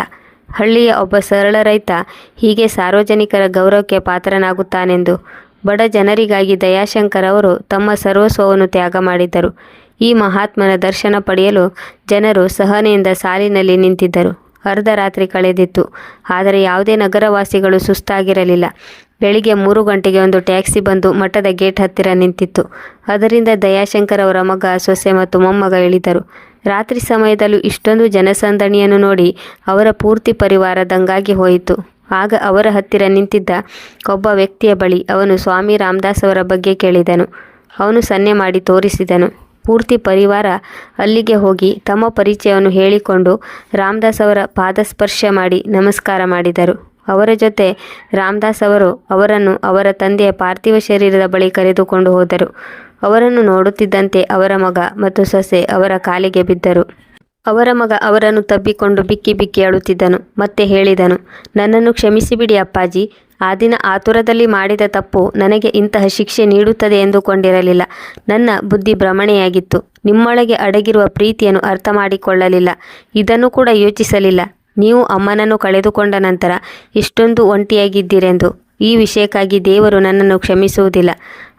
ಹಳ್ಳಿಯ ಒಬ್ಬ ಸರಳ ರೈತ ಹೀಗೆ ಸಾರ್ವಜನಿಕರ ಗೌರವಕ್ಕೆ ಪಾತ್ರನಾಗುತ್ತಾನೆಂದು. ಬಡ ಜನರಿಗಾಗಿ ದಯಾಶಂಕರ್ ಅವರು ತಮ್ಮ ಸರ್ವಸ್ವವನ್ನು ತ್ಯಾಗ ಮಾಡಿದ್ದರು. ಈ ಮಹಾತ್ಮನ ದರ್ಶನ ಪಡೆಯಲು ಜನರು ಸಹನೆಯಿಂದ ಸಾಲಿನಲ್ಲಿ ನಿಂತಿದ್ದರು. ಅರ್ಧ ರಾತ್ರಿ ಕಳೆದಿತ್ತು. ಆದರೆ ಯಾವುದೇ ನಗರವಾಸಿಗಳು ಸುಸ್ತಾಗಿರಲಿಲ್ಲ. ಬೆಳಿಗ್ಗೆ ಮೂರು ಗಂಟೆಗೆ ಒಂದು ಟ್ಯಾಕ್ಸಿ ಬಂದು ಮಠದ ಗೇಟ್ ಹತ್ತಿರ ನಿಂತಿತ್ತು. ಅದರಿಂದ ದಯಾಶಂಕರ್ ಅವರ ಮಗ ಸೊಸೆ ಮತ್ತು ಮೊಮ್ಮಗ ಇಳಿದರು. ರಾತ್ರಿ ಸಮಯದಲ್ಲೂ ಇಷ್ಟೊಂದು ಜನಸಂದಣಿಯನ್ನು ನೋಡಿ ಅವರ ಪೂರ್ತಿ ಪರಿವಾರ ದಂಗಾಗಿ ಹೋಯಿತು. ಆಗ ಅವರ ಹತ್ತಿರ ನಿಂತಿದ್ದ ಒಬ್ಬ ವ್ಯಕ್ತಿಯ ಬಳಿ ಅವನು ಸ್ವಾಮಿ ರಾಮದಾಸ್ ಅವರ ಬಗ್ಗೆ ಕೇಳಿದನು. ಅವನು ಸನ್ನೆ ಮಾಡಿ ತೋರಿಸಿದನು. ಪೂರ್ತಿ ಪರಿವಾರ ಅಲ್ಲಿಗೆ ಹೋಗಿ ತಮ್ಮ ಪರಿಚಯವನ್ನು ಹೇಳಿಕೊಂಡು ರಾಮದಾಸ್ ಅವರ ಪಾದಸ್ಪರ್ಶ ಮಾಡಿ ನಮಸ್ಕಾರ ಮಾಡಿದರು. ಅವರ ಜೊತೆ ರಾಮದಾಸ್ ಅವರು ಅವರನ್ನು ಅವರ ತಂದೆಯ ಪಾರ್ಥಿವ ಶರೀರದ ಬಳಿ ಕರೆದುಕೊಂಡು ಹೋದರು. ಅವರನ್ನು ನೋಡುತ್ತಿದ್ದಂತೆ ಅವರ ಮಗ ಮತ್ತು ಸೊಸೆ ಅವರ ಕಾಲಿಗೆ ಬಿದ್ದರು. ಅವರ ಮಗ ಅವರನ್ನು ತಬ್ಬಿಕೊಂಡು ಬಿಕ್ಕಿ ಬಿಕ್ಕಿ ಅಳುತ್ತಿದ್ದನು. ಮತ್ತೆ ಹೇಳಿದನು, ನನ್ನನ್ನು ಕ್ಷಮಿಸಿಬಿಡಿ ಅಪ್ಪಾಜಿ. ಆ ದಿನ ಆತುರದಲ್ಲಿ ಮಾಡಿದ ತಪ್ಪು ನನಗೆ ಇಂತಹ ಶಿಕ್ಷೆ ನೀಡುತ್ತದೆ ಎಂದುಕೊಂಡಿರಲಿಲ್ಲ. ನನ್ನ ಬುದ್ಧಿ ಭ್ರಮಣೆಯಾಗಿತ್ತು. ನಿಮ್ಮೊಳಗೆ ಅಡಗಿರುವ ಪ್ರೀತಿಯನ್ನು ಅರ್ಥ ಮಾಡಿಕೊಳ್ಳಲಿಲ್ಲ ಇದನ್ನು ಕೂಡ ಯೋಚಿಸಲಿಲ್ಲ. ನೀವು ಅಮ್ಮನನ್ನು ಕಳೆದುಕೊಂಡ ನಂತರ ಇಷ್ಟೊಂದು ಒಂಟಿಯಾಗಿದ್ದೀರೆಂದು. ಈ ವಿಷಯಕ್ಕಾಗಿ ದೇವರು ನನ್ನನ್ನು ಕ್ಷಮಿಸುವುದಿಲ್ಲ.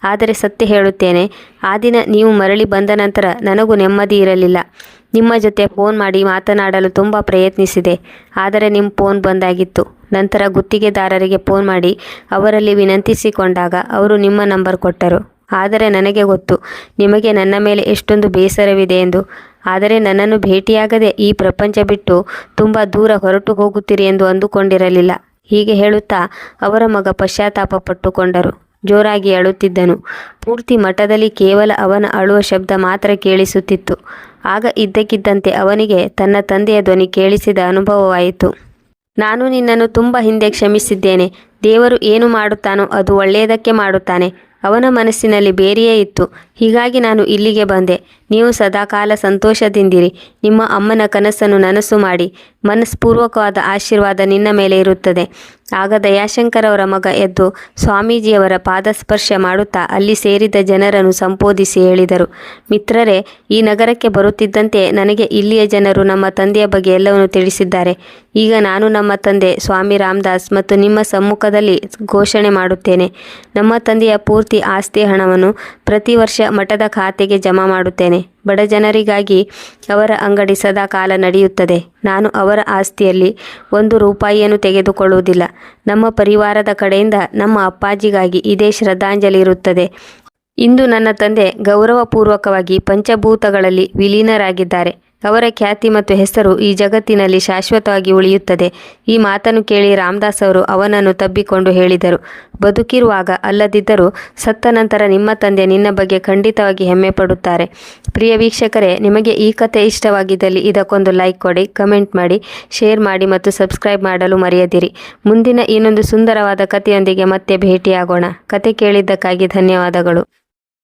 ಆದರೆ ಸತ್ಯ ಹೇಳುತ್ತೇನೆ. ಆ ದಿನ ನೀವು ಮರಳಿ ಬಂದ ನಂತರ ನನಗೂ ನೆಮ್ಮದಿ ಇರಲಿಲ್ಲ. ನಿಮ್ಮ ಜೊತೆ ಫೋನ್ ಮಾಡಿ ಮಾತನಾಡಲು ತುಂಬ ಪ್ರಯತ್ನಿಸಿದೆ. ಆದರೆ ನಿಮ್ಮ ಫೋನ್ ಬಂದಾಗಿತ್ತು. ನಂತರ ಗುತ್ತಿಗೆದಾರರಿಗೆ ಫೋನ್ ಮಾಡಿ ಅವರಲ್ಲಿ ವಿನಂತಿಸಿಕೊಂಡಾಗ ಅವರು ನಿಮ್ಮ ನಂಬರ್ ಕೊಟ್ಟರು. ಆದರೆ ನನಗೆ ಗೊತ್ತು, ನಿಮಗೆ ನನ್ನ ಮೇಲೆ ಎಷ್ಟೊಂದು ಬೇಸರವಿದೆ ಎಂದು. ಆದರೆ ನನ್ನನ್ನು ಭೇಟಿಯಾಗದೆ ಈ ಪ್ರಪಂಚ ಬಿಟ್ಟು ತುಂಬ ದೂರ ಹೊರಟು ಹೋಗುತ್ತೀರಿ ಎಂದು ಅಂದುಕೊಂಡಿರಲಿಲ್ಲ. ಹೀಗೆ ಹೇಳುತ್ತಾ ಅವರ ಮಗ ಪಶ್ಚಾತ್ತಾಪ ಪಟ್ಟುಕೊಂಡರು ಜೋರಾಗಿ ಅಳುತ್ತಿದ್ದನು. ಪೂರ್ತಿ ಮಠದಲ್ಲಿ ಕೇವಲ ಅವನ ಅಳುವ ಶಬ್ದ ಮಾತ್ರ ಕೇಳಿಸುತ್ತಿತ್ತು. ಆಗ ಇದ್ದಕ್ಕಿದ್ದಂತೆ ಅವನಿಗೆ ತನ್ನ ತಂದೆಯ ಧ್ವನಿ ಕೇಳಿಸಿದ ಅನುಭವವಾಯಿತು. ನಾನು ನಿನ್ನನ್ನು ತುಂಬ ಹಿಂದೆ ಕ್ಷಮಿಸಿದ್ದೇನೆ. ದೇವರು ಏನು ಮಾಡುತ್ತಾನೋ ಅದು ಒಳ್ಳೆಯದಕ್ಕೆ ಮಾಡುತ್ತಾನೆ. ಅವನ ಮನಸ್ಸಿನಲ್ಲಿ ಬೇರೆಯೇ ಇತ್ತು. ಹೀಗಾಗಿ ನಾನು ಇಲ್ಲಿಗೆ ಬಂದೆ. ನೀವು ಸದಾಕಾಲ ಸಂತೋಷದಿಂದಿರಿ. ನಿಮ್ಮ ಅಮ್ಮನ ಕನಸನ್ನು ನನಸು ಮಾಡಿ. ಮನಸ್ಪೂರ್ವಕವಾದ ಆಶೀರ್ವಾದ ನಿನ್ನ ಮೇಲೆ ಇರುತ್ತದೆ. ಆಗ ದಯಾಶಂಕರವರ ಮಗ ಎದ್ದು ಸ್ವಾಮೀಜಿಯವರ ಪಾದಸ್ಪರ್ಶ ಮಾಡುತ್ತಾ ಅಲ್ಲಿ ಸೇರಿದ ಜನರನ್ನು ಸಂಬೋಧಿಸಿ ಹೇಳಿದರು. ಮಿತ್ರರೇ, ಈ ನಗರಕ್ಕೆ ಬರುತ್ತಿದ್ದಂತೆ ನನಗೆ ಇಲ್ಲಿಯ ಜನರು ನಮ್ಮ ತಂದೆಯ ಬಗ್ಗೆ ಎಲ್ಲವನ್ನು ತಿಳಿಸಿದ್ದಾರೆ. ಈಗ ನಾನು ನಮ್ಮ ತಂದೆ ಸ್ವಾಮಿ ರಾಮದಾಸ್ ಮತ್ತು ನಿಮ್ಮ ಸಮ್ಮುಖದಲ್ಲಿ ಘೋಷಣೆ ಮಾಡುತ್ತೇನೆ. ನಮ್ಮ ತಂದೆಯ ಪೂರ್ತಿ ಆಸ್ತಿ ಹಣವನ್ನು ಪ್ರತಿ ವರ್ಷ ಮಠದ ಖಾತೆಗೆ ಜಮಾ ಮಾಡುತ್ತೇನೆ. ಬಡ ಜನರಿಗಾಗಿ ಅವರ ಅಂಗಡಿ ಸದಾ ಕಾಲ ನಡೆಯುತ್ತದೆ. ನಾನು ಅವರ ಆಸ್ತಿಯಲ್ಲಿ ಒಂದು ರೂಪಾಯಿಯನ್ನು ತೆಗೆದುಕೊಳ್ಳುವುದಿಲ್ಲ. ನಮ್ಮ ಪರಿವಾರದ ಕಡೆಯಿಂದ ನಮ್ಮ ಅಪ್ಪಾಜಿಗಾಗಿ ಇದೇ ಶ್ರದ್ಧಾಂಜಲಿ ಇರುತ್ತದೆ. ಇಂದು ನನ್ನ ತಂದೆ ಗೌರವಪೂರ್ವಕವಾಗಿ ಪಂಚಭೂತಗಳಲ್ಲಿ ವಿಲೀನರಾಗಿದ್ದಾರೆ. ಅವರ ಖ್ಯಾತಿ ಮತ್ತು ಹೆಸರು ಈ ಜಗತ್ತಿನಲ್ಲಿ ಶಾಶ್ವತವಾಗಿ ಉಳಿಯುತ್ತದೆ. ಈ ಮಾತನ್ನು ಕೇಳಿ ರಾಮದಾಸ್ ಅವರು ಅವನನ್ನು ತಬ್ಬಿಕೊಂಡು ಹೇಳಿದರು. ಬದುಕಿರುವಾಗ ಅಲ್ಲದಿದ್ದರೂ ಸತ್ತ ನಂತರ ನಿಮ್ಮ ತಂದೆ ನಿನ್ನ ಬಗ್ಗೆ ಖಂಡಿತವಾಗಿ ಹೆಮ್ಮೆ ಪಡುತ್ತಾರೆ. ಪ್ರಿಯ ವೀಕ್ಷಕರೇ, ನಿಮಗೆ ಈ ಕಥೆ ಇಷ್ಟವಾಗಿದ್ದಲ್ಲಿ ಇದಕ್ಕೊಂದು ಲೈಕ್ ಕೊಡಿ, ಕಮೆಂಟ್ ಮಾಡಿ, ಶೇರ್ ಮಾಡಿ ಮತ್ತು ಸಬ್ಸ್ಕ್ರೈಬ್ ಮಾಡಲು ಮರೆಯದಿರಿ. ಮುಂದಿನ ಇನ್ನೊಂದು ಸುಂದರವಾದ ಕಥೆಯೊಂದಿಗೆ ಮತ್ತೆ ಭೇಟಿಯಾಗೋಣ. ಕತೆ ಕೇಳಿದ್ದಕ್ಕಾಗಿ ಧನ್ಯವಾದಗಳು.